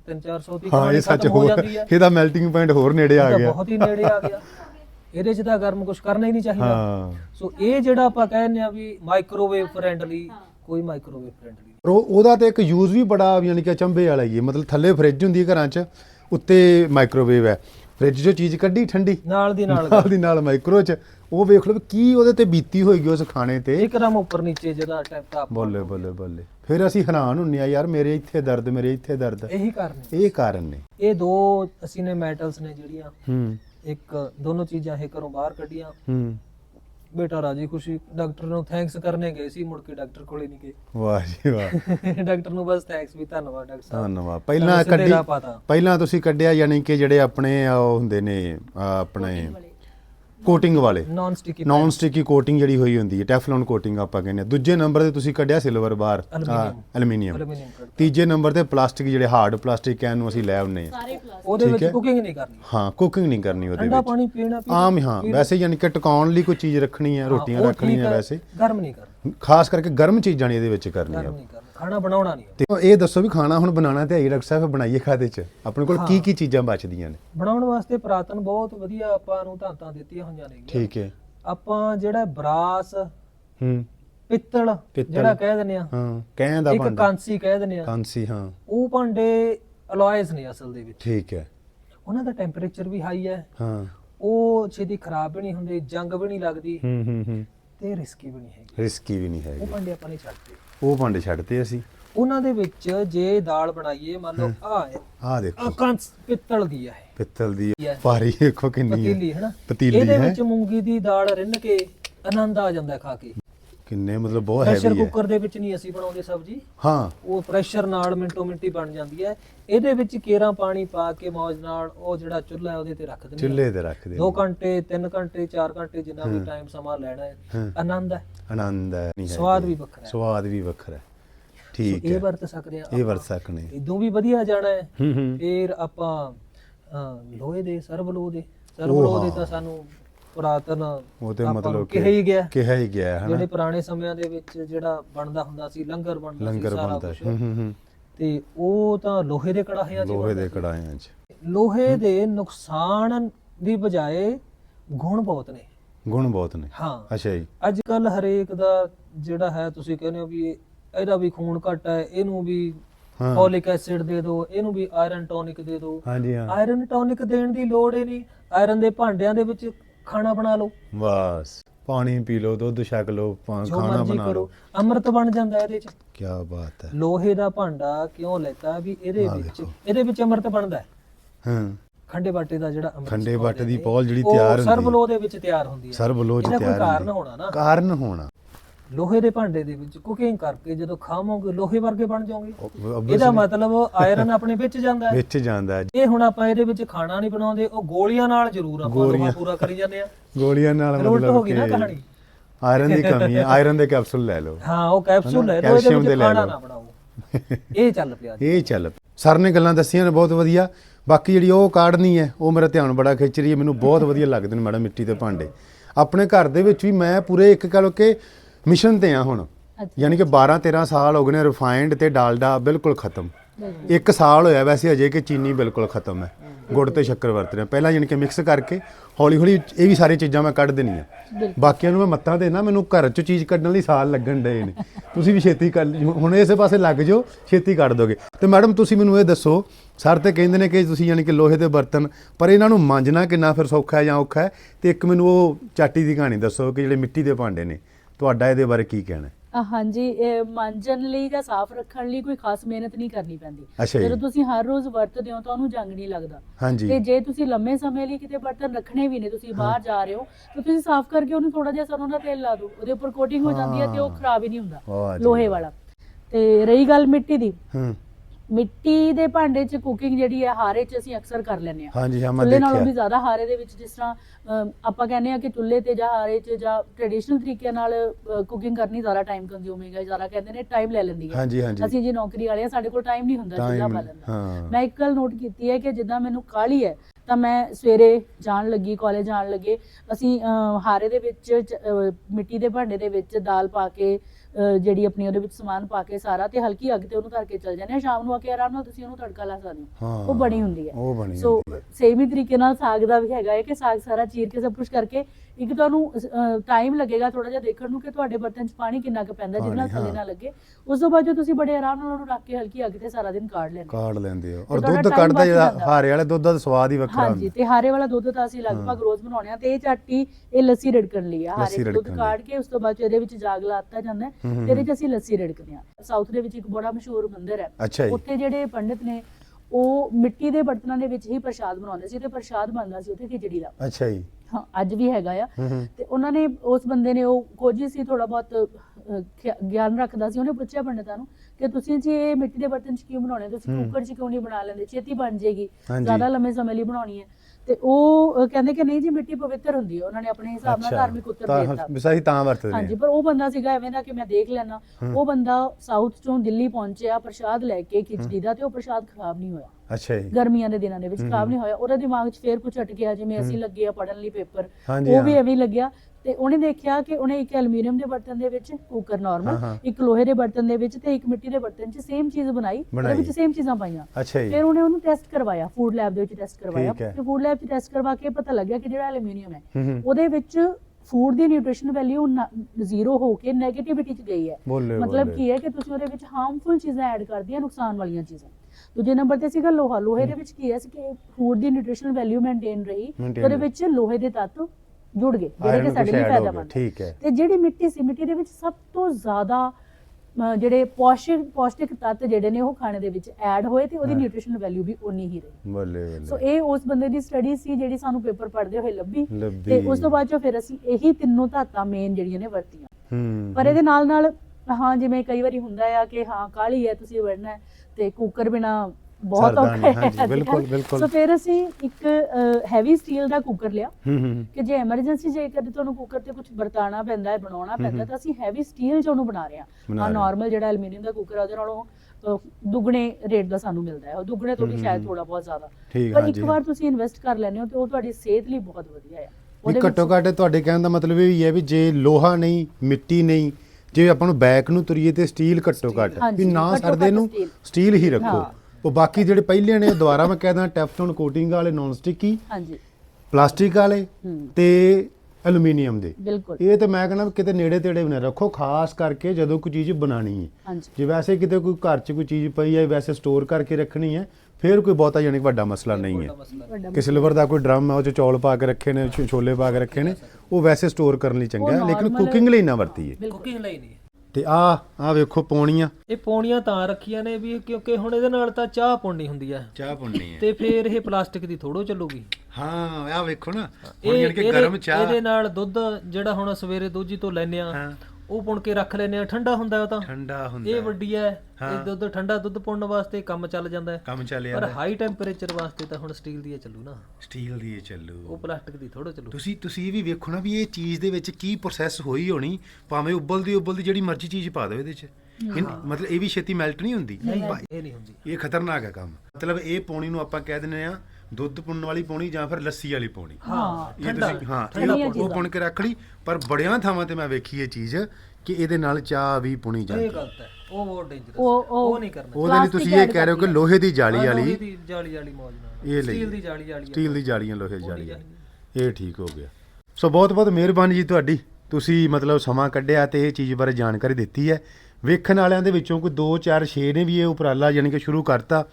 3-400 ਦੀ ਹਾਂ ਇਹ ਸੱਚ ਹੋ ਹੋ ਜਾਂਦੀ ਹੈ। ਇਹਦਾ ਮੈਲਟਿੰਗ ਪੁਆਇੰਟ ਹੋਰ ਨੇੜੇ ਆ ਗਿਆ। ਬਹੁਤ ਹੀ ਨੇੜੇ ਆ ਗਿਆ। ਇਹਦੇ 'ਚ ਤਾਂ ਗਰਮ ਕੁਝ ਕਰਨਾ ਹੀ ਨਹੀਂ ਚਾਹੀਦਾ। ਹਾਂ। ਸੋ ਇਹ ਜਿਹੜਾ ਆਪਾਂ ਕਹਿੰਦੇ ਆ ਵੀ ਮਾਈਕ੍ਰੋਵੇਵ ਫ੍ਰੈਂਡਲੀ ਕੋਈ ਮਾਈਕ੍ਰੋਵੇਵ ਫ੍ਰੈਂਡਲੀ ਪਰ ਉਹ- ਉਹਦਾ ਤੇ ਇੱਕ ਯੂਜ਼ ਵੀ ਬੜਾ ਯਾਨੀ ਕਿ ਅਚੰਭੇ ਵਾਲਾ ਹੀ ਹੈ। ਮਤਲਬ ਥੱਲੇ ਫ੍ਰਿਜ ਹੁੰਦੀ ਹੈ ਘਰਾਂ 'ਚ ਉੱਤੇ ਮਾਈਕ੍ਰੋਵੇਵ ਹੈ। ਫ੍ਰਿਜ 'ਚੋਂ ਚੀਜ਼ ਕੱਢੀ ਠੰਡੀ। ਨਾਲ ਦੀ ਨਾਲ। ਨਾਲ ਦੀ ਨਾਲ ਮਾਈਕ੍ਰੋ 'ਚ। ਉਹ ਵੇਖ ਲਓ ਕੀ ਉਹਦੇ ਤੇ ਬੀਤੀ ਹੋਏਗੀ ਉਸ ਖਾਣੇ ਤੇ। ਇੱਕਦਮ ਉੱਪਰ ਨੀਚੇ ਜਿਹਦਾ ਟੈਪ ਬੱਲੇ ਬੱਲੇ ਬੱਲੇ। ਫਿਰ ਅਸੀਂ ਹੈਰਾਨ ਹੁੰਨੇ ਆ ਯਾਰ ਮੇਰੇ ਇੱਥੇ ਦਰਦ ਮੇਰੇ ਇੱਥੇ ਦਰਦ। ਇਹੀ ਕਾਰਨ ਇਹ ਕਾਰਨ ਨੇ। ਇਹ ਦੋ ਅਸੀਂ ਨੇ ਮੈਟਲਸ ਨੇ ਜਿਹੜੀਆਂ ਹੂੰ। ਇੱਕ ਦੋਨੋਂ ਚੀਜ਼ਾਂ ਇਹ ਘਰੋਂ ਬਾਹਰ ਕੱਢੀਆਂ। ਹੂੰ। ਬੇਟਾ ਰਾਜੀ ਖੁਸ਼ੀ ਡਾਕਟਰ ਨੂੰ ਥੈਂਕਸ ਕਰਨੇ ਗਏ ਸੀ ਮੁੜ ਕੇ ਡਾਕਟਰ ਕੋਲੇ ਨਹੀਂ ਗਏ। ਵਾਹ ਜੀ ਵਾਹ। *laughs* ਡਾਕਟਰ ਨੂੰ ਬਸ ਥੈਂਕਸ ਵੀ ਧੰਨਵਾਦ ਡਾਕਟਰ ਸਾਹਿਬ। ਧੰਨਵਾਦ। ਪਹਿਲਾਂ ਕੱਢੀ। ਪਹਿਲਾਂ ਤੁਸੀਂ ਕੱਢਿਆ ਯਾਨੀ ਕਿ ਜਿਹੜੇ ਆਪਣੇ ਹੁੰਦੇ ਨੇ ਆਪਣੇ ਕੋਟਿੰਗ ਵਾਲੇ। Non sticky non sticky coating ਜਿਹੜੀ ਹੋਈ ਹੁੰਦੀ ਹੈ ਟੈਫਲਨ ਕੋਟਿੰਗ ਆਪਾਂ ਕਹਿੰਦੇ ਆ ਦੂਜੇ ਨੰਬਰ ਤੇ ਤੁਸੀਂ ਕੱਢਿਆ ਸਿਲਵਰ ਬਾਰ। ਐਲੂਮੀਨੀਅਮ ਤੀਜੇ ਨੰਬਰ ਤੇ ਪਲਾਸਟਿਕ ਜਿਹੜੇ ਹਾਰਡ ਪਲਾਸਟਿਕ ਕੈਨ ਨੂੰ ਅਸੀਂ ਲੈ ਆਉਂਦੇ ਆ ਉਹਦੇ ਵਿੱਚ। ਕੁਕਿੰਗ ਨਹੀਂ ਕਰਨੀ। ਹਾਂ ਕੁਕਿੰਗ ਨਹੀਂ ਕਰਨੀ ਉਹਦੇ ਠੰਡਾ ਵਿੱਚ। ਪਾਣੀ ਪੀਣਾ ਪੀਣਾ ਆਮ ਹੀ ਵੈਸੇ ਯਾਨੀ ਕਿ ਟਿਕਾਉਣ ਲਈ ਕੋਈ ਚੀਜ਼ ਰੱਖਣੀ ਹੈ ਰੋਟੀਆਂ ਰੱਖਣੀਆਂ ਵੈਸੇ। ਗਰਮ ਨਹੀਂ ਕਰਨਾ। ਖਾਸ ਕਰਕੇ ਗਰਮ ਚੀਜ਼ਾਂ ਨਹੀਂ ਇਹਦੇ ਵਿੱਚ ਕਰਨੀਆਂ। ਖਾਣਾ ਬਣਾਉਣਾ ਨਹੀਂ। ਤੇ ਇਹ ਦੱਸੋ ਵੀ ਖਾਣਾ ਹੁਣ ਬਣਾਉਣਾ ਤੇ ਆਈ ਡਾਕਟਰ ਸਾਹਿਬ ਬਣਾਈਏ ਖਾਦੇ ਚ। ਆਪਣੇ ਕੋਲ ਕੀ ਕੀ ਚੀਜ਼ਾਂ ਬਚਦੀਆਂ ਨੇ? ਬਣਾਉਣ ਵਾਸਤੇ ਪ੍ਰਾਤਨ ਬਹੁਤ ਵਧੀਆ ਆਪਾਂ ਨੂੰ ਧਾਤਾਂ ਦਿੱਤੀਆਂ ਹੋਈਆਂ ਨੇ ਠੀਕ ਹੈ। ਆਪਾਂ ਜਿਹੜਾ ਬਰਾਸ ਹੂੰ। ਪਿੱਤਲ। ਜਿਹੜਾ ਕਹਿ ਦਿੰਦੇ ਆ। ਹਾਂ ਕਹਿਣ ਦਾ ਇੱਕ ਭਾਂਡਾ। ਕਾਂਸੀ ਕਹਿ ਦਿੰਦੇ ਆ। ਕਾਂਸੀ ਹਾਂ। ਉਹ ਭਾਂਡੇ ਅਲੋਇਸ ਨੇ ਅਸਲ ਦੇ ਵਿੱਚ। ਠੀਕ ਹੈ। ਉਹਨਾਂ ਦਾ ਟੈਂਪਰੇਚਰ ਵੀ ਹਾਈ ਹੈ। ਹਾਂ। ਉਹ ਛੇਤੀ ਖਰਾਬ ਵੀ ਨਹੀਂ ਹੁੰਦੇ ਜੰਗ ਵੀ ਨਹੀਂ ਲੱਗਦੀ ਹੂੰ ਹੂੰ ਹੂੰ। ਤੇ ਰਿਸਕੀ ਵੀ ਨਹੀਂ ਹੈਗੀ। ਰਿਸਕੀ ਵੀ ਨਹੀਂ ਉਹ ਹੈਗੀ ਭਾਂਡੇ ਆਪਾਂ ਨਹੀਂ ਛੱਡਦੇ ਉਹ ਭਾਂਡੇ ਛੱਡਤੇ ਅਸੀਂ। ਉਹਨਾਂ ਦੇ ਵਿੱਚ ਜੇ ਦਾਲ ਬਣਾਈਏ ਮੰਨ ਲਓ ਆ ਆਹ ਦੇਖੋ। ਆ ਕੰਸ ਪਿੱਤਲ ਦੀ ਆ ਇਹ। ਪਿੱਤਲ ਦੀ ਹੈ। ਭਾਰੀ ਦੇਖੋ ਕਿੰਨੀ ਹੈ। ਪਤੀਲੀ ਹੈ ਨਾ? ਪਤੀਲੀ ਇਹਦੇ ਹੈ। ਵਿੱਚ ਮੂੰਗੀ ਦੀ ਦਾਲ ਰਿੰਨ ਕੇ ਆਨੰਦ ਆ ਜਾਂਦਾ ਖਾ ਕੇ। ਕਿੰਨੇ ਮਤਲਬ ਬਹੁਤ ਪ੍ਰੈਸ਼ਰ ਹੈਵੀ ਹੈ। ਕੁੱਕਰ ਦੇ ਵਿੱਚ ਨਹੀਂ ਅਸੀਂ ਬਣਾਉਂਦੇ ਸਬਜ਼ੀ। ਹਾਂ। ਉਹ ਪ੍ਰੈਸ਼ਰ ਨਾਲ ਮਿੰਟੋ ਮਿੰਟੀ ਬਣ ਜਾਂਦੀ ਹੈ। ਇਹਦੇ ਵਿੱਚ ਕੇਰਾ ਪਾਣੀ ਪਾ ਕੇ ਮੌਜ ਨਾਲ ਉਹ ਜਿਹੜਾ ਚੁੱਲ੍ਹਾ ਹੈ ਉਹਦੇ ਤੇ ਰੱਖ ਦਿੰਦੇ ਚੁੱਲ੍ਹੇ ਤੇ ਰੱਖਦੇ 2 ਘੰਟੇ 3 ਘੰਟੇ 4 ਘੰਟੇ ਜਿੰਨਾ ਵੀ ਟਾਈਮ ਸਮਾਂ ਲੈਣਾ ਹੈ। ਆਨੰਦ ਹੈ। ਆਨੰਦ ਹੈ ਨਹੀਂ ਹੈ ਸਵਾਦ ਵੀ ਵੱਖਰਾ ਹੈ। ਸਵਾਦ ਵੀ ਵੱਖਰਾ ਹੈ। ਠੀਕ ਇਹ ਹੈ। ਵਰਤ ਸਕਦੇ ਆ ਇਹ ਵਰਤ ਸਕਨੇ ਇਦੋਂ ਵੀ ਵਧੀਆ ਜਾਣਾ ਹੈ। ਫਿਰ ਆਪਾਂ ਲੋਹੇ ਦੇ ਸਰਬਲੋ ਦੇ। ਸਰਬਲੋ ਦੇ ਤਾਂ ਸਾਨੂੰ ਪੁਰਾਤਨ ਉਹ ਤੇ ਆਪਾਂ ਮਤਲਬ ਨੂੰ ਕਿਹਾ ਹੀ ਗਿਆ। ਕਿਹਾ ਹੀ ਗਿਆ ਹੈ ਹਨਾ? ਜਿਹੜੇ ਪੁਰਾਣੇ ਸਮਿਆਂ ਦੇ ਵਿੱਚ ਜਿਹੜਾ ਬਣਦਾ ਹੁੰਦਾ ਸੀ ਲੰਗਰ ਬਣਦਾ ਸੀ ਲੰਗਰ ਸਾਰਾ ਬਣਦਾ ਕੁਛ। ਹੂੰ ਹੂੰ ਹੂੰ। ਤੇ ਉਹ ਤਾਂ ਲੋਹੇ ਦੇ ਕੜਾਹਿਆਂ 'ਚ ਲੋਹੇ ਬਣਦਾ ਦੇ ਸੀ। ਕੜਾਹਿਆਂ 'ਚ। ਲੋਹੇ ਦੇ ਨੁਕਸਾਨ ਦੀ ਬਜਾਏ ਗੁਣ ਬਹੁਤ ਨੇ। ਗੁਣ ਬਹੁਤ ਨੇ। ਹਾਂ। ਅੱਛਾ ਜੀ। ਅੱਜ ਕੱਲ ਹਰੇਕ ਦਾ ਜਿਹੜਾ ਹੈ ਤੁਸੀਂ ਕਹਿੰਦੇ ਹੋ ਵੀ ਇਹ- ਇਹਦਾ ਵੀ ਖੂਨ ਘੱਟ ਹੈ ਇਹਨੂੰ ਵੀ ਹਾਂ। ਫੋਲਿਕ ਐਸਿਡ ਦੇ ਦਿਓ ਇਹਨੂੰ ਵੀ ਆਇਰਨ ਟੌਨਿਕ ਦੇ ਦਿਓ। ਹਾਂਜੀ ਹਾਂ। ਆਇਰਨ ਟੌਨਿਕ ਦੇਣ ਦੀ ਲੋੜ ਹੀ ਨਹੀਂ। ਆਇਰਨ ਦੇ ਭਾਂਡਿਆਂ ਦੇ ਵਿੱਚ ਖਾਣਾ ਬਣਾ ਲਓ। ਬਸ ਪਾਣੀ ਪੀ ਲਓ ਦੁੱਧ ਛਕ ਲਓ ਪਾ- ਜੋ ਖਾਣਾ ਮਰਜ਼ੀ ਬਣਾ ਕਰੋ। ਲਓ। ਅੰਮ੍ਰਿਤ ਬਣ ਜਾਂਦਾ ਇਹਦੇ ਚ। ਕੀ ਬਾਤ ਹੈ। ਲੋਹੇ ਦਾ ਭਾਂਡਾ ਕਿਉਂ ਲੈਤਾ ਵੀ ਇਹਦੇ ਆਹ ਵਿੱਚ ਦੇਖੋ। ਇਹਦੇ ਵਿੱਚ ਅੰਮ੍ਰਿਤ ਬਣਦਾ ਹੈ। ਹਾਂ। ਖੰਡੇ ਬਾਟੇ ਦਾ ਜਿਹੜਾ ਅੰਮ੍ਰਿਤ ਖੰਡੇ ਬਾਟੇ ਦੀ ਪੌਲ ਜਿਹੜੀ ਤਿਆਰ ਹੁੰਦੀ ਸਰਬਲੋ ਦੇ ਵਿੱਚ ਤਿਆਰ ਹੁੰਦੀ ਹੈ। ਸਰਬ ਲੋਚ ਇਹਦਾ ਕੋਈ ਤਿਆਰ ਕਾਰਨ ਹੁੰਦੀ ਹੋਣਾ ਨਾ। ਕਾਰਨ ਹੋਣਾ। ਲੋਹੇ ਦੇ ਭਾਂਡੇ ਦੇ ਵਿੱਚ ਕੁਕਿੰਗ ਕਰਕੇ ਜਦੋਂ ਖਾਵੋਗੇ ਲੋਹੇ ਵਰਗੇ ਬਣ ਜਾਓਗੇ। ਇਹਦਾ ਮਤਲਬ ਆਇਰਨ ਆਪਣੇ ਵਿੱਚ ਜਾਂਦਾ ਹੈ। ਵਿੱਚ ਜਾਂਦਾ ਹੈ। ਇਹ ਹੁਣ ਆਪਾਂ ਇਹਦੇ ਵਿੱਚ ਖਾਣਾ ਨਹੀਂ ਬਣਾਉਂਦੇ ਉਹ ਗੋਲੀਆਂ ਨਾਲ ਜ਼ਰੂਰ ਆਪਾਂ ਲੋਹਾ ਪੂਰਾ ਕਰੀ ਜਾਂਦੇ ਆ ਗੋਲੀਆਂ ਨਾਲ ਉਲਟ ਹੋ ਮਤਲਬ ਗਈ ਨਾ ਕਹਾਣੀ। ਆਇਰਨ ਦੀ ਕਮੀ ਹੈ। ਆਇਰਨ ਦੇ ਕੈਪਸੂਲ ਲੈ ਲਓ। ਹਾਂ ਉਹ ਕੈਪਸੂਲ ਲੈ ਲਓ ਇਹਦੇ ਵਿੱਚ ਖਾਣਾ। ਨਾ ਬਣਾਓ। ਇਹ ਚੱਲ ਪਿਆ। ਇਹ ਚੱਲ ਸਰ ਨੇ ਗੱਲਾਂ ਦੱਸੀਆਂ ਨੇ ਬਹੁਤ ਵਧੀਆ। ਬਾਕੀ ਜਿਹੜੀ ਉਹ ਕਾਢਨੀ ਹੈ ਉਹ ਮੇਰਾ ਧਿਆਨ ਬੜਾ ਖਿੱਚ ਰਹੀ ਹੈ। ਮੈਨੂੰ ਬਹੁਤ ਵਧੀਆ ਲੱਗਦੇ ਨੇ ਮੈਡਮ ਮਿੱਟੀ ਦੇ ਭਾਂਡੇ। ਆਪਣੇ ਘਰ ਦੇ ਵਿੱਚ ਵੀ ਮੈਂ ਪੂਰੇ ਇੱਕ ਕਹ ਲੋ ਕਿ ਮਿਸ਼ਨ ਤੇ ਆ ਹੁਣ। ਯਾਨੀ ਕਿ 12 13 ਸਾਲ ਹੋ ਗਏ ਨੇ ਰਿਫਾਈਨਡ ਤੇ ਡਾਲਡਾ ਬਿਲਕੁਲ ਖਤਮ। ਇੱਕ ਸਾਲ ਹੋਇਆ ਵੈਸੇ ਅਜੇ ਕਿ ਚੀਨੀ ਬਿਲਕੁਲ ਖਤਮ ਹੈ। ਗੁੜ ਤੇ ਸ਼ੱਕਰ ਵਰਤ ਰਿਹਾ। ਪਹਿਲਾਂ ਯਾਨੀ ਕਿ ਮਿਕਸ ਕਰਕੇ ਹੌਲੀ ਹੌਲੀ ਇਹ ਵੀ ਸਾਰੀ ਚੀਜ਼ਾਂ ਮੈਂ ਕੱਢ ਦੇਣੀਆਂ ਬਿਲਕੁਲ। ਬਾਕੀਆਂ ਨੂੰ ਮੈਂ ਮੱਤਾਂ ਦੇਣਾ ਮੈਨੂੰ ਘਰ ਚੋਂ ਚੀਜ਼ ਕੱਢਣ ਲਈ ਸਾਲ ਲੱਗਣ ਡਏ ਨੇ। ਤੁਸੀਂ ਵੀ ਛੇਤੀ ਕਰ। ਹੁਣ ਇਸੇ ਪਾਸੇ ਲੱਗ ਜਾਓ ਛੇਤੀ ਕੱਢ ਦੋਗੇ। ਤੇ ਮੈਡਮ ਤੁਸੀਂ ਮੈਨੂੰ ਇਹ ਦੱਸੋ ਸਰ ਤੇ ਕਹਿੰਦੇ ਨੇ ਕਿ ਤੁਸੀਂ ਯਾਨੀ ਕਿ ਲੋਹੇ ਦੇ ਬਰਤਨ ਪਰ ਇਹਨਾਂ ਨੂੰ ਮਾਂਜਣਾ ਕਿੰਨਾ ਫਿਰ ਸੌਖਾ ਹੈ ਜਾਂ ਔਖਾ ਹੈ? ਤੇ ਇੱਕ ਮੈਨੂੰ ਉਹ ਚਾਟੀ ਦੀ ਕਹਾਣੀ ਦੱਸੋ ਕਿ ਜਿਹੜੇ ਮਿੱਟੀ ਦੇ ਭਾਂਡੇ ਨੇ। ਤੁਹਾਡਾ ਇਹਦੇ ਬਾਰੇ ਕੀ ਕਹਿਣਾ ਹੈ? ਹਾਂਜੀ ਇਹ ਮਾਂਜਣ ਲਈ ਜਾਂ ਸਾਫ਼ ਰੱਖਣ ਲਈ ਕੋਈ ਖਾਸ ਮਿਹਨਤ ਨਹੀਂ ਕਰਨੀ ਪੈਂਦੀ। ਜਦੋਂ ਤੁਸੀਂ ਹਰ ਰੋਜ਼ ਵਰਤਦੇ ਹੋ ਤਾਂ ਉਹਨੂੰ ਜੰਗ ਨਹੀਂ ਲੱਗਦਾ। ਤੇ ਜੇ ਤੁਸੀਂ ਲੰਮੇ ਸਮੇਂ ਲਈ ਕਿਤੇ ਬਰਤਨ ਰੱਖਣੇ ਵੀ ਨੇ ਤੁਸੀਂ ਬਾਹਰ ਜਾ ਰਹੇ ਹੋ ਤਾਂ ਤੁਸੀਂ ਸਾਫ਼ ਕਰਕੇ ਉਹਨੂੰ ਥੋੜਾ ਜਿਹਾ ਸਰੋਂ ਦਾ ਤੇਲ ਲਾ ਦਿਓ। ਉਹਦੇ ਉੱਪਰ ਕੋਟਿੰਗ ਹੋ ਜਾਂਦੀ ਹੈ ਤੇ ਉਹ। ਖਰਾਬ ਹੀ ਨਹੀਂ ਹੁੰਦਾ ਲੋਹੇ ਵਾਲਾ। ਤੇ ਰਹੀ ਗੱਲ ਮਿੱਟੀ ਦੀ। ਹਾਂ। ਮਿੱਟੀ ਦੇ ਭਾਂਡੇ 'ਚ ਕੁਕਿੰਗ ਜਿਹੜੀ ਹੈ ਹਾਰੇ 'ਚ ਅਸੀਂ ਅਕਸਰ ਕਰ ਲੈਂਦੇ ਹਾਂ। ਹਾਂਜੀ ਹਾਂ ਮੈਂ ਚੁੱਲ੍ਹੇ ਨਾਲੋਂ ਵੀ ਦੇਖਿਆ ਜ਼ਿਆਦਾ ਹਾਰੇ ਦੇ ਵਿੱਚ ਜਿਸ ਤਰ੍ਹਾਂ ਅਮ, ਆਪਾਂ ਕਹਿੰਦੇ ਆ ਕਿ ਚੁੱਲ੍ਹੇ ਤੇ ਜਾਂ ਹਾਰੇ 'ਚ ਜਾਂ ਟ੍ਰੈਡੀਸ਼ਨਲ ਤਰੀਕੇ ਨਾਲ ਕੁਕਿੰਗ ਕਰਨੀ ਜ਼ਿਆਦਾ ਟਾਈਮ ਕੰਜ਼ਿਊਮਿੰਗ ਹੈ ਜ਼ਿਆਦਾ ਕਹਿੰਦੇ ਨੇ ਟਾਈਮ ਲੈ ਲੈਂਦੀ ਹੈ। ਹਾਂਜੀ ਹਾਂਜੀ। ਅਸੀਂ ਜੀ ਨੌਕਰੀ ਵਾਲੇ ਆ ਸਾਡੇ ਕੋਲ ਟਾਈਮ ਨਹੀਂ ਹੁੰਦਾ ਚੁੱਲ੍ਹਾ ਟਾਈਮ ਬਾਲਣ ਦਾ ਹਾਂ। ਮੈਂ ਇੱਕ ਗੱਲ ਨੋਟ ਕੀਤੀ ਹੈ ਕਿ ਜਿੱਦਾਂ ਮੈਨੂੰ ਕਾਹਲੀ ਹੈ ਤਾਂ ਮੈਂ ਸਵੇਰੇ ਜਾਣ ਲੱਗੀ ਕਾਲਜ ਜਾਣ ਲੱਗੇ ਅਸੀਂ ਅਹ, ਹਾਰੇ ਦੇ ਵਿੱਚ ਚ- ਅਹ, ਮਿੱਟੀ ਦੇ ਭਾਂਡੇ ਦੇ ਵਿੱਚ ਦਾਲ ਪਾ ਕੇ ਜਿਹੜੀ ਆਪਣੀ ਉਹਦੇ ਵਿੱਚ ਸਮਾਨ ਪਾ ਕੇ ਸਾਰਾ ਤੇ ਹਲਕੀ ਅੱਗ ਤੇ ਉਹਨੂੰ ਧਰ ਕੇ ਚਲ ਜਾਂਦੇ ਆ। ਸ਼ਾਮ ਨੂੰ ਆ ਕੇ ਆਰਾਮ ਨਾਲ ਤੁਸੀਂ ਉਹਨੂੰ ਤੜਕਾ ਲਾ ਸਕਦੇ ਹੋ। ਉਹ ਬਣੀ ਹੁੰਦੀ ਹੈ। ਸੋ। ਸੇਮ ਹੀ ਤਰੀਕੇ ਨਾਲ ਸਾਗ ਦਾ ਵੀ ਹੈਗਾ ਹੈ ਕਿ ਸਾਗ ਸਾਰਾ ਚੀਰ ਕੇ ਸਭ ਕੁਝ ਕਰਕੇ ਇੱਕ ਤੁਹਾਨੂੰ ਟਾਈਮ ਲੱਗੇਗਾ ਥੋੜਾ ਜਿਹਾ ਦੇਖਣ ਨੂੰ ਕਿ ਤੁਹਾਡੇ ਬਰਤਨ 'ਚ ਪਾਣੀ ਕਿੰਨਾ ਕੁ ਪੈਂਦਾ ਪਾਣੀ, ਥੱਲੇ। ਨਾ ਲੱਗੇ। ਉਸ ਤੋਂ ਬਾਅਦ ਜੋ ਤੁਸੀਂ ਬੜੇ ਆਰਾਮ ਨਾਲ ਉਹਨੂੰ ਰੱਖ ਕੇ ਹਲਕੀ ਅੱਗ ਤੇ ਸਾਰਾ ਦਿਨ ਕਾੜ ਲੈਣਾ ਕਾੜ ਲੈਂਦੇ ਹੋ। ਔਰ ਦੁੱਧ ਕੱਢਦਾ ਜਿਹੜਾ। ਹਾਰੇ ਵਾਲੇ ਦੁੱਧ ਦਾ ਸਵਾਦ ਹੀ ਵੱਖਰਾ ਹਾਂਜੀ ਤੇ ਹਾਰੇ ਵਾਲਾ ਦੁੱਧ ਤਾਂ ਅਸੀਂ ਲਗਭਗ ਰੋਜ਼ ਬਣਾਉਣੇ ਆ ਤੇ ਇਹ ਚਾਟੀ ਇਹ ਲੱਸੀ ਰਿੜਕਣ ਲਈ ਆ। ਹਾਰੇ ਦੁੱਧ। ਕਾੜ ਕੇ ਉਸ ਤੋਂ ਬਾਅਦ ਇਹਦੇ ਵਿੱਚ ਜਾਗ ਲਾਤਾ ਜਾਂਦਾ ਇਹਦੇ 'ਚ ਅਸੀਂ ਲੱਸੀ ਰਿੜਕਦੇ ਆ ਸਾਊਥ ਦੇ ਵਿੱਚ ਇੱਕ ਬੜਾ ਮਸ਼ਹੂਰ ਮੰਦਿਰ ਹੈ। ਉੱਥੇ ਜਿਹੜੇ ਪੰਡਿਤ ਨੇ ਉਹ ਮਿੱਟੀ ਦੇ ਬਰਤਨਾਂ ਦੇ ਵਿੱਚ ਹੀ ਪ੍ਰਸ਼ਾਦ ਬਣਾਉਂਦੇ ਸੀ ਤੇ ਪ੍ਰਸ਼ਾਦ ਬਣਦਾ ਸੀ ਉੱਥੇ ਖਿਚੜੀ ਦਾ। ਅੱਛਾ ਜੀ। ਹਾਂ ਅੱਜ ਵੀ ਹੈਗਾ ਆ। ਤੇ ਉਹਨਾਂ ਨੇ ਉਸ ਬੰਦੇ ਨੇ ਉਹ ਖੋਜੀ ਸੀ ਥੋੜਾ ਬਹੁਤ ਗਿਆਨ ਰੱਖਦਾ ਸੀ। ਉਹਨੇ ਪੁੱਛਿਆ ਪੰਡਤਾਂ ਨੂੰ ਕਿ ਤੁਸੀਂ ਜੀ ਇਹ ਮਿੱਟੀ ਦੇ ਬਰਤਨ 'ਚ ਕਿਉਂ ਬਣਾਉਣੇ? ਤੁਸੀਂ। ਕੁੱਕਰ 'ਚ ਕਿਉਂ ਨਹੀਂ ਬਣਾ ਲੈਂਦੇ? ਛੇਤੀ ਬਣ ਜਾਏਗੀ ਹਾਂਜੀ। ਜ਼ਿਆਦਾ ਲੰਮੇ ਸਮੇਂ ਲਈ ਬਣਾਉਣੀ ਹੈ। ਤੇ ਉਹ ਕਹਿੰਦੇ ਕਿ ਨਹੀਂ ਜੀ ਮਿੱਟੀ ਪਵਿੱਤਰ ਹੁੰਦੀ ਹੈ ਉਹਨਾਂ ਨੇ ਆਪਣੇ ਹਿਸਾਬ ਨਾਲ ਧਾਰਮਿਕ ਉੱਤਰ ਦੇ ਦਿੱਤਾ। ਤਾਂ ਵਿਸਾਹੀ ਤਾਂ ਵਰਤਦੇ ਹਾਂਜੀ ਨੇ। ਪਰ ਉਹ ਬੰਦਾ ਸੀਗਾ ਐਵੇਂ ਦਾ ਕਿ ਮੈਂ ਦੇਖ ਲੈਣਾ। ਉਹ ਬੰਦਾ ਸਾਊਥ ਤੋਂ ਦਿੱਲੀ ਪਹੁੰਚਿਆ ਪ੍ਰਸ਼ਾਦ ਲੈ ਕੇ ਖਿਚੜੀ ਦਾ ਤੇ ਉਹ ਪ੍ਰਸ਼ਾਦ ਖਰਾਬ ਨਹੀਂ ਹੋਇਆ। ਅੱਛਾ ਜੀ। ਗਰਮੀਆਂ ਦੇ ਦਿਨਾਂ ਦੇ ਵਿੱਚ ਖਰਾਬ। ਨਹੀਂ ਹੋਇਆ। ਉਹਦੇ ਦਿਮਾਗ 'ਚ ਫੇਰ ਕੁਝ ਅਟਕਿਆ ਜਿਵੇਂ ਅਸੀਂ ਲੱਗੇ ਆ ਪੜਨ ਲਈ ਪੇਪਰ। ਹਾਂਜੀ ਉਹ ਵੀ। ਐਵੇਂ ਲੱਗਿਆ। ਤੇ ਉਹਨੇ ਦੇਖਿਆ ਕਿ ਉਹਨੇ ਇੱਕ ਐਲੂਮੀਨੀਅਮ ਦੇ ਬਰਤਨ ਦੇ ਵਿੱਚ ਕੁੱਕਰ ਨਾਰਮਲ। ਇੱਕ ਲੋਹੇ ਦੇ ਬਰਤਨ ਦੇ ਵਿੱਚ ਤੇ ਇੱਕ ਮਿੱਟੀ ਦੇ ਬਰਤਨ 'ਚ ਸੇਮ ਚੀਜ਼ ਬਣਾਈ ਉਹਦੇ। ਵਿੱਚ ਸੇਮ ਚੀਜ਼ਾਂ ਪਾਈਆਂ ਫਿਰ ਉਹਨੇ ਉਹਨੂੰ ਟੈਸਟ ਕਰਵਾਇਆ ਫੂਡ ਲੈਬ ਦੇ ਵਿੱਚ ਟੈਸਟ ਕਰਵਾਇਆ। ਤੇ ਫੂਡ ਲੈਬ 'ਚ ਟੈਸਟ ਕਰਵਾ ਕੇ ਪਤਾ ਲੱਗਿਆ ਕਿ ਜਿਹੜਾ ਐਲੂਮੀਨੀਅਮ ਹੈ ਉਹਦੇ ਵਿੱਚ ਫੂਡ ਦੀ ਨਿਊਟ੍ਰੀਸ਼ਨ ਵੈਲਿਊ ਜ਼ੀਰੋ ਹੋ ਕੇ 네ਗੇਟਿਵਿਟੀ 'ਚ ਗਈ ਹੈ ਮਤਲਬ। ਕੀ ਹੈ ਕਿ ਤੁਸੀਂ ਉਹਦੇ ਵਿੱਚ ਹਾਰਮਫੁਲ ਚੀਜ਼ਾਂ ਐਡ ਕਰਦੀਆਂ ਨੁਕਸਾਨ ਵਾਲੀਆਂ ਚੀਜ਼ਾਂ ਦੂਜੇ ਨੰਬਰ ਤੇ ਸੀਗਾ ਲੋਹਾ ਲੋਹੇ ਦੇ ਵਿੱਚ ਕੀ ਹੈ ਕਿ ਫੂਡ ਦੀ ਨਿਊਟ੍ਰੀਸ਼ਨਲ ਵੈਲਿਊ ਮੇਨਟੇਨ ਰਹੀ ਉਹਦੇ। ਵਿੱਚ ਲੋਹੇ ਦੇ ਤੱਤ ਜੁੜ ਗਏ ਜਿਹੜੇ ਕਿ ਸਾਡੇ ਲਈ ਫਾਇਦੇਮੰਦ ਠੀਕ ਹੈ। ਤੇ ਜਿਹੜੀ ਮਿੱਟੀ ਸੀ ਮਿੱਟੀ ਦੇ ਵਿੱਚ ਸਭ ਤੋਂ ਜ਼ਿਆਦਾ ਜਿਹੜੇ ਪੌਸ਼ਟਿਕ ਪੌਸ਼ਟਿਕ ਤੱਤ ਜਿਹੜੇ ਨੇ ਉਹ ਖਾਣੇ ਦੇ ਵਿੱਚ ਐਡ ਹੋਏ ਤੇ ਉਹਦੀ। ਨਿਊਟ੍ਰੀਸ਼ਨਲ ਵੈਲਿਊ ਵੀ ਉਨੀ ਹੀ ਰਹੀ। ਬੱਲੇ ਸੋ ਬੱਲੇ ਇਹ ਉਸ ਬੰਦੇ ਦੀ ਸਟੱਡੀ ਸੀ ਜਿਹੜੀ ਸਾਨੂੰ ਪੇਪਰ ਪੜ੍ਹਦੇ ਹੋਏ ਲੱਭੀ। ਤੇ ਉਸ ਤੋਂ ਬਾਅਦ ਚੋਂ ਫਿਰ ਅਸੀਂ ਇਹੀ ਤਿੰਨੋਂ ਧਾਤਾਂ ਮੇਨ ਜਿਹੜੀਆਂ ਨੇ ਵਰਤੀਆਂ। ਹੂੰ। ਪਰ ਇਹਦੇ ਨਾਲ ਨਾਲ ਹਾਂ ਜਿਵੇਂ ਕਈ ਵਾਰੀ ਹੁੰਦਾ ਆ ਕਿ ਹਾਂ ਕਾਲੀ ਹੈ ਤੁਸੀਂ ਵੜਨਾ ਤੇ ਕੁੱਕਰ ਬਿਨਾ ਬਹੁਤ ਔਖਾ ਹੈ ਹਾਂਜੀ, ਬਿਲਕੁਲ, ਬਿਲਕੁਲ। ਸੋ ਫਿਰ ਅਸੀਂ ਇੱਕ ਹੈਵੀ ਸਟੀਲ ਦਾ ਕੁੱਕਰ ਲਿਆ ਹੂੰ ਹੂੰ ਕਿ ਜੇ ਐਮਰਜੈਂਸੀ ਜੇ ਕਦੇ ਤੁਹਾਨੂੰ ਕੁੱਕਰ ਤੇ ਕੁਝ ਵਰਤਾਣਾ ਪੈਂਦਾ ਹੈ ਬਣਾਉਣਾ ਪੈਂਦਾ ਤਾਂ ਅਸੀਂ ਹੈਵੀ ਸਟੀਲ ਚ ਉਹਨੂੰ ਬਣਾ ਰਹੇ ਹਾਂ ਹਾਂ। ਨਾਰਮਲ ਜਿਹੜਾ ਐਲੂਮੀਨੀਅਮ ਦਾ ਕੁੱਕਰ ਹੈ ਉਹਦੇ ਨਾਲੋਂ ਦੁੱਗਣੇ ਰੇਟ ਦਾ ਸਾਨੂੰ ਮਿਲਦਾ ਹੈ ਉਹ ਦੁੱਗਣੇ ਤੋਂ ਵੀ ਸ਼ਾਇਦ। ਥੋੜਾ ਬਹੁਤ ਜ਼ਿਆਦਾ ਪਰ ਇੱਕ ਵਾਰ ਤੁਸੀਂ ਇਨਵੈਸਟ ਕਰ ਲੈਂਦੇ ਹੋ ਤੇ ਉਹ ਤੁਹਾਡੀ ਸਿਹਤ ਲਈ ਬਹੁਤ ਵਧੀਆ ਹੈ ਵੀ ਘੱਟੋ ਘੱਟ ਤੁਹਾਡੇ ਕਹਿਣ ਦਾ ਮਤਲਬ ਇਹ ਹੀ ਹੈ ਵੀ ਜੇ ਲੋਹਾ ਨਹੀਂ ਮਿੱਟੀ ਨਹੀਂ ਜੇ ਆਪਾਂ ਨੂੰ ਬੈਕ ਨੂੰ ਤੁਰੀਏ ਤੇ ਸਟੀਲ ਘੱਟੋ ਘੱਟ ਵੀ ਨਾ ਸਰਦੇ ਨੂੰ। ਸਟੀਲ ਹੀ ਰੱਖੋ। ਉਹ ਬਾਕੀ ਜਿਹੜੇ ਪਹਿਲੇ ਨੇ ਦੁਬਾਰਾ ਮੈਂ ਕਹਿਦਾ ਟੈਫਟਨ ਕੋਟਿੰਗ ਵਾਲੇ ਨੌਨ ਸਟਿਕੀ ਹਾਂਜੀ। ਪਲਾਸਟਿਕ ਵਾਲੇ ਤੇ ਐਲੂਮੀਨੀਅਮ ਦੇ। ਬਿਲਕੁਲ। ਇਹ ਤੇ ਮੈਂ ਕਹਿੰਦਾ ਕਿਤੇ ਨੇੜੇ ਤੇੜੇ ਵੀ ਨਾ ਰੱਖੋ ਖਾਸ ਕਰਕੇ ਜਦੋਂ ਕੋਈ ਚੀਜ਼ ਬਣਾਣੀ ਹੈ। ਜੇ ਵੈਸੇ ਕਿਤੇ ਕੋਈ ਘਰ 'ਚ ਕੋਈ ਚੀਜ਼ ਪਈ ਹੈ ਵੈਸੇ ਸਟੋਰ ਕਰਕੇ ਰੱਖਣੀ ਹੈ ਫਿਰ ਕੋਈ ਬਹੁਤਾ ਯਾਨੀ ਵੱਡਾ ਮਸਲਾ ਨਹੀਂ ਹੈ। ਕਿ ਸਿਲਵਰ ਦਾ ਕੋਈ ਡਰਮ ਹੈ ਉਹ 'ਚ ਚੌਲ ਪਾ ਕੇ ਰੱਖੇ ਨੇ ਛੋਲੇ ਪਾ ਕੇ ਰੱਖੇ ਨੇ ਉਹ ਵੈਸੇ ਸਟੋਰ ਕਰਨ ਲਈ ਚੰਗਾ ਹੈ ਲੇਕਿਨ ਕੁਕਿੰਗ ਲਈ ਨਾ ਵਰਤੀਏ। ਬਿਲਕੁਲ। ਕੁਕਿੰਗ ਲਈ ਨਹੀਂ। ਤੇ ਆ ਆ ਵੇਖੋ ਪੌਣੀਆਂ। ਇਹ ਪੌਣੀਆਂ ਤਾਂ ਰੱਖੀਆਂ ਨੇ ਵੀ ਕਿਉਂਕਿ ਹੁਣ ਇਹਦੇ ਨਾਲ ਤਾਂ ਚਾਹ ਪੁੰਨੀ ਹੁੰਦੀ ਹੈ ਚਾਹ ਪੁੰਨੀ ਤੇ ਫਿਰ ਇਹ ਪਲਾਸਟਿਕ ਦੀ ਥੋੜੋ ਚੱਲੂਗੀ। ਹਾਂ ਆ ਵੇਖੋ ਨਾ। ਇਹ ਇਹਦੇ- ਇਹਦੇ ਨਾਲ ਦੁੱਧ ਜਿਹੜਾ ਹੁਣ ਸਵੇਰੇ ਦੋਜੀ ਤੋਂ ਲੈਨੇ ਆ ਹਾਂ। ਉਹ ਪੁਣ ਕੇ ਰੱਖ ਲੈਨੇ ਆ ਠੰਡਾ ਹੁੰਦਾ ਉਹ ਤਾਂ। ਠੰਡਾ ਹੁੰਦਾ ਇਹ ਵੱਡੀ ਹੈ ਇਹ ਦੁੱਧ ਠੰਡਾ ਦੁੱਧ ਪੁਣਨ ਵਾਸਤੇ ਕੰਮ ਚੱਲ ਜਾਂਦਾ ਹੈ। ਕੰਮ ਚੱਲ ਪਰ ਹਾਈ ਟੈਂਪਰੇਚਰ ਵਾਸਤੇ ਤਾਂ ਹੁਣ ਸਟੀਲ ਦੀ ਹੀ ਚੱਲੂ ਨਾ। ਸਟੀਲ ਦੀ ਚੱਲੂ। ਉਹ ਪਲਾਸਟਿਕ ਦੀ ਥੋੜੋ ਚੱਲੂ। ਤੁਸੀਂ ਤੁਸੀਂ ਇਹ ਵੀ ਵੇਖੋ ਨਾ ਵੀ ਇਹ ਚੀਜ਼ ਦੇ ਵਿੱਚ ਕੀ ਪ੍ਰੋਸੈਸ ਹੋਈ ਹੋਣੀ ਭਾਵੇਂ ਉਬਲਦੀ ਉਬਲਦੀ ਜਿਹੜੀ ਮਰਜ਼ੀ ਚੀਜ਼ ਪਾ ਦਿਓ ਇਹਦੇ 'ਚ। ਇਹ- ਮਤਲਬ ਇਹ ਵੀ ਛੇਤੀ ਮੈਲਟ ਨਹੀਂ ਹੁੰਦੀ। ਇਹ ਨਹੀਂ ਹੁੰਦੀ। ਇਹ ਖਤਰਨਾਕ ਹੈ ਕੰਮ। ਮਤਲਬ ਇਹ ਪੌਣੀ ਨੂੰ ਆਪਾਂ ਕਹਿ ਦਿੰਦੇ ਆ ਦੁੱਧ ਪੁੰਨ ਵਾਲੀ ਪੌਣੀ ਜਾਂ ਫਿਰ ਲੱਸੀ ਵਾਲੀ ਪੌਣੀ। ਹਾਂ ਇਹ ਤੁਸੀਂ ਹਾਂ ਇਹ ਉਹ। ਪੁੰਨ ਕੇ ਰੱਖ ਲਈ ਪਰ ਬੜਿਆਂ ਥਾਵਾਂ ਤੇ ਮੈਂ ਵੇਖੀ ਇਹ ਚੀਜ਼ ਕਿ ਇਹਦੇ ਨਾਲ ਚਾਹ ਵੀ ਪੁਣੀ ਜਾਂਦੀ। ਇਹ ਗਲਤ ਹੈ। ਉਹ ਬਹੁਤ ਡੇਂਜਰਸ ਉਹ ਉਹ ਨਹੀਂ ਕਰਨਾ ਉਹਦੇ ਲਈ ਤੁਸੀਂ ਇਹ ਕਹਿ ਰਹੇ ਹੋ ਕਿ ਲੋਹੇ ਦੀ ਜਾਲੀ ਵਾਲੀ। ਲੋਹੇ ਦੀ ਜਾਲੀ ਜਾਲੀ ਮੌਜ ਨਾਲ। ਇਹ ਲਈ ਸਟੀਲ ਦੀ ਜਾਲੀ ਜਾਲੀ ਸਟੀਲ ਦੀ ਜਾਲੀਆਂ ਲੋਹੇ ਦੀ ਜਾਲੀਆਂ। ਇਹ ਠੀਕ ਹੋ ਗਿਆ। ਸੋ ਬਹੁਤ ਬਹੁਤ ਮਿਹਰਬਾਨੀ ਜੀ ਤੁਹਾਡੀ। ਤੁਸੀਂ ਮਤਲਬ ਸਮਾਂ ਕੱਢਿਆ ਤੇ ਇਹ ਚੀਜ਼ ਬਾਰੇ ਜਾਣਕਾਰੀ ਦਿੱਤੀ ਹੈ। ਵੇਖਣ ਵਾਲਿਆਂ ਦੇ ਵਿੱਚੋਂ ਕੋਈ 2 4 6 ਨੇ ਵੀ ਇਹ ਉਪਰਾਲਾ ਯਾਨੀ ਕਿ ਸ਼ੁਰੂ ਕਰਤਾ।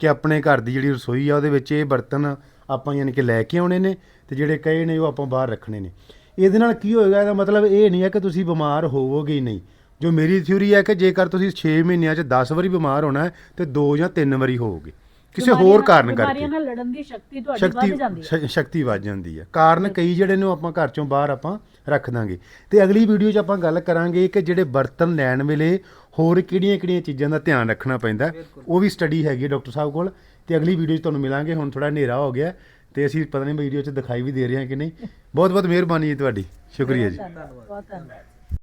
ਕਿ ਆਪਣੇ ਘਰ ਦੀ ਜਿਹੜੀ ਰਸੋਈ ਆ ਉਹਦੇ ਵਿੱਚ ਇਹ ਬਰਤਨ ਆਪਾਂ ਯਾਨੀ ਕਿ ਲੈ ਕੇ ਆਉਣੇ ਨੇ ਤੇ ਜਿਹੜੇ ਕਈ ਨੇ ਉਹ ਆਪਾਂ ਬਾਹਰ ਰੱਖਣੇ ਨੇ। ਇਹਦੇ ਨਾਲ ਕੀ ਹੋਏਗਾ ਇਹਦਾ ਮਤਲਬ ਇਹ ਨਹੀਂ ਹੈ ਕਿ ਤੁਸੀਂ ਬਿਮਾਰ ਹੋਵੋਗੇ ਹੀ ਨਹੀਂ। ਜੋ ਮੇਰੀ ਥਿਊਰੀ ਹੈ ਕਿ ਜੇਕਰ ਤੁਸੀਂ 6 ਮਹੀਨਿਆਂ 'ਚ 10 ਵਾਰੀ ਬਿਮਾਰ ਹੋਣਾ ਹੈ ਤੇ 2 ਜਾਂ 3 ਵਾਰੀ ਹੋਵੋਗੇ। ਕਿਸੇ ਹੋਰ ਕਾਰਨ ਕਰਕੇ। ਬਿਮਾਰੀਆਂ ਨਾਲ ਲੜਨ ਦੀ ਸ਼ਕਤੀ ਤੁਹਾਡੀ ਵੱਧ ਜਾਂਦੀ ਹੈ। ਸ਼ਕਤੀ ਵੱਧ ਜਾਂਦੀ ਹੈ। ਕਾਰਨ ਕਈ ਜਿਹੜੇ ਨੇ ਉਹ ਆਪਾਂ ਘਰ ਚੋਂ ਬਾਹਰ ਆਪਾਂ ਰੱਖ ਦਾਂਗੇ। ਤੇ ਅਗਲੀ ਵੀਡੀਓ 'ਚ ਆਪਾਂ ਗੱਲ ਕਰਾਂਗੇ ਕਿ ਜਿਹੜੇ ਬਰਤਨ ਲੈਣ ਵੇਲੇ ਹੋਰ ਕਿਹੜੀਆਂ-ਕਿਹੜੀਆਂ ਚੀਜ਼ਾਂ ਦਾ ਧਿਆਨ ਰੱਖਣਾ ਪੈਂਦਾ। ਉਹ ਵੀ ਸਟੱਡੀ ਹੈਗੀ ਡਾਕਟਰ ਸਾਹਿਬ ਕੋਲ ਤੇ ਅਗਲੀ ਵੀਡੀਓ 'ਚ ਤੁਹਾਨੂੰ ਮਿਲਾਂਗੇ ਹੁਣ ਥੋੜਾ ਹਨੇਰਾ ਹੋ ਗਿਆ ਤੇ ਅਸੀਂ ਪਤਾ ਨਹੀਂ ਵੀਡੀਓ 'ਚ ਦਿਖਾਈ ਵੀ ਦੇ ਰਹੇ ਹਾਂ ਕਿ ਨਹੀਂ। ਬਹੁਤ ਬਹੁਤ ਮਿਹਰਬਾਨੀ ਜੀ ਤੁਹਾਡੀ। ਸ਼ੁਕਰੀਆ ਜੀ। ਧੰਨਵਾਦ। ਬਹੁਤ ਧੰਨਵਾਦ।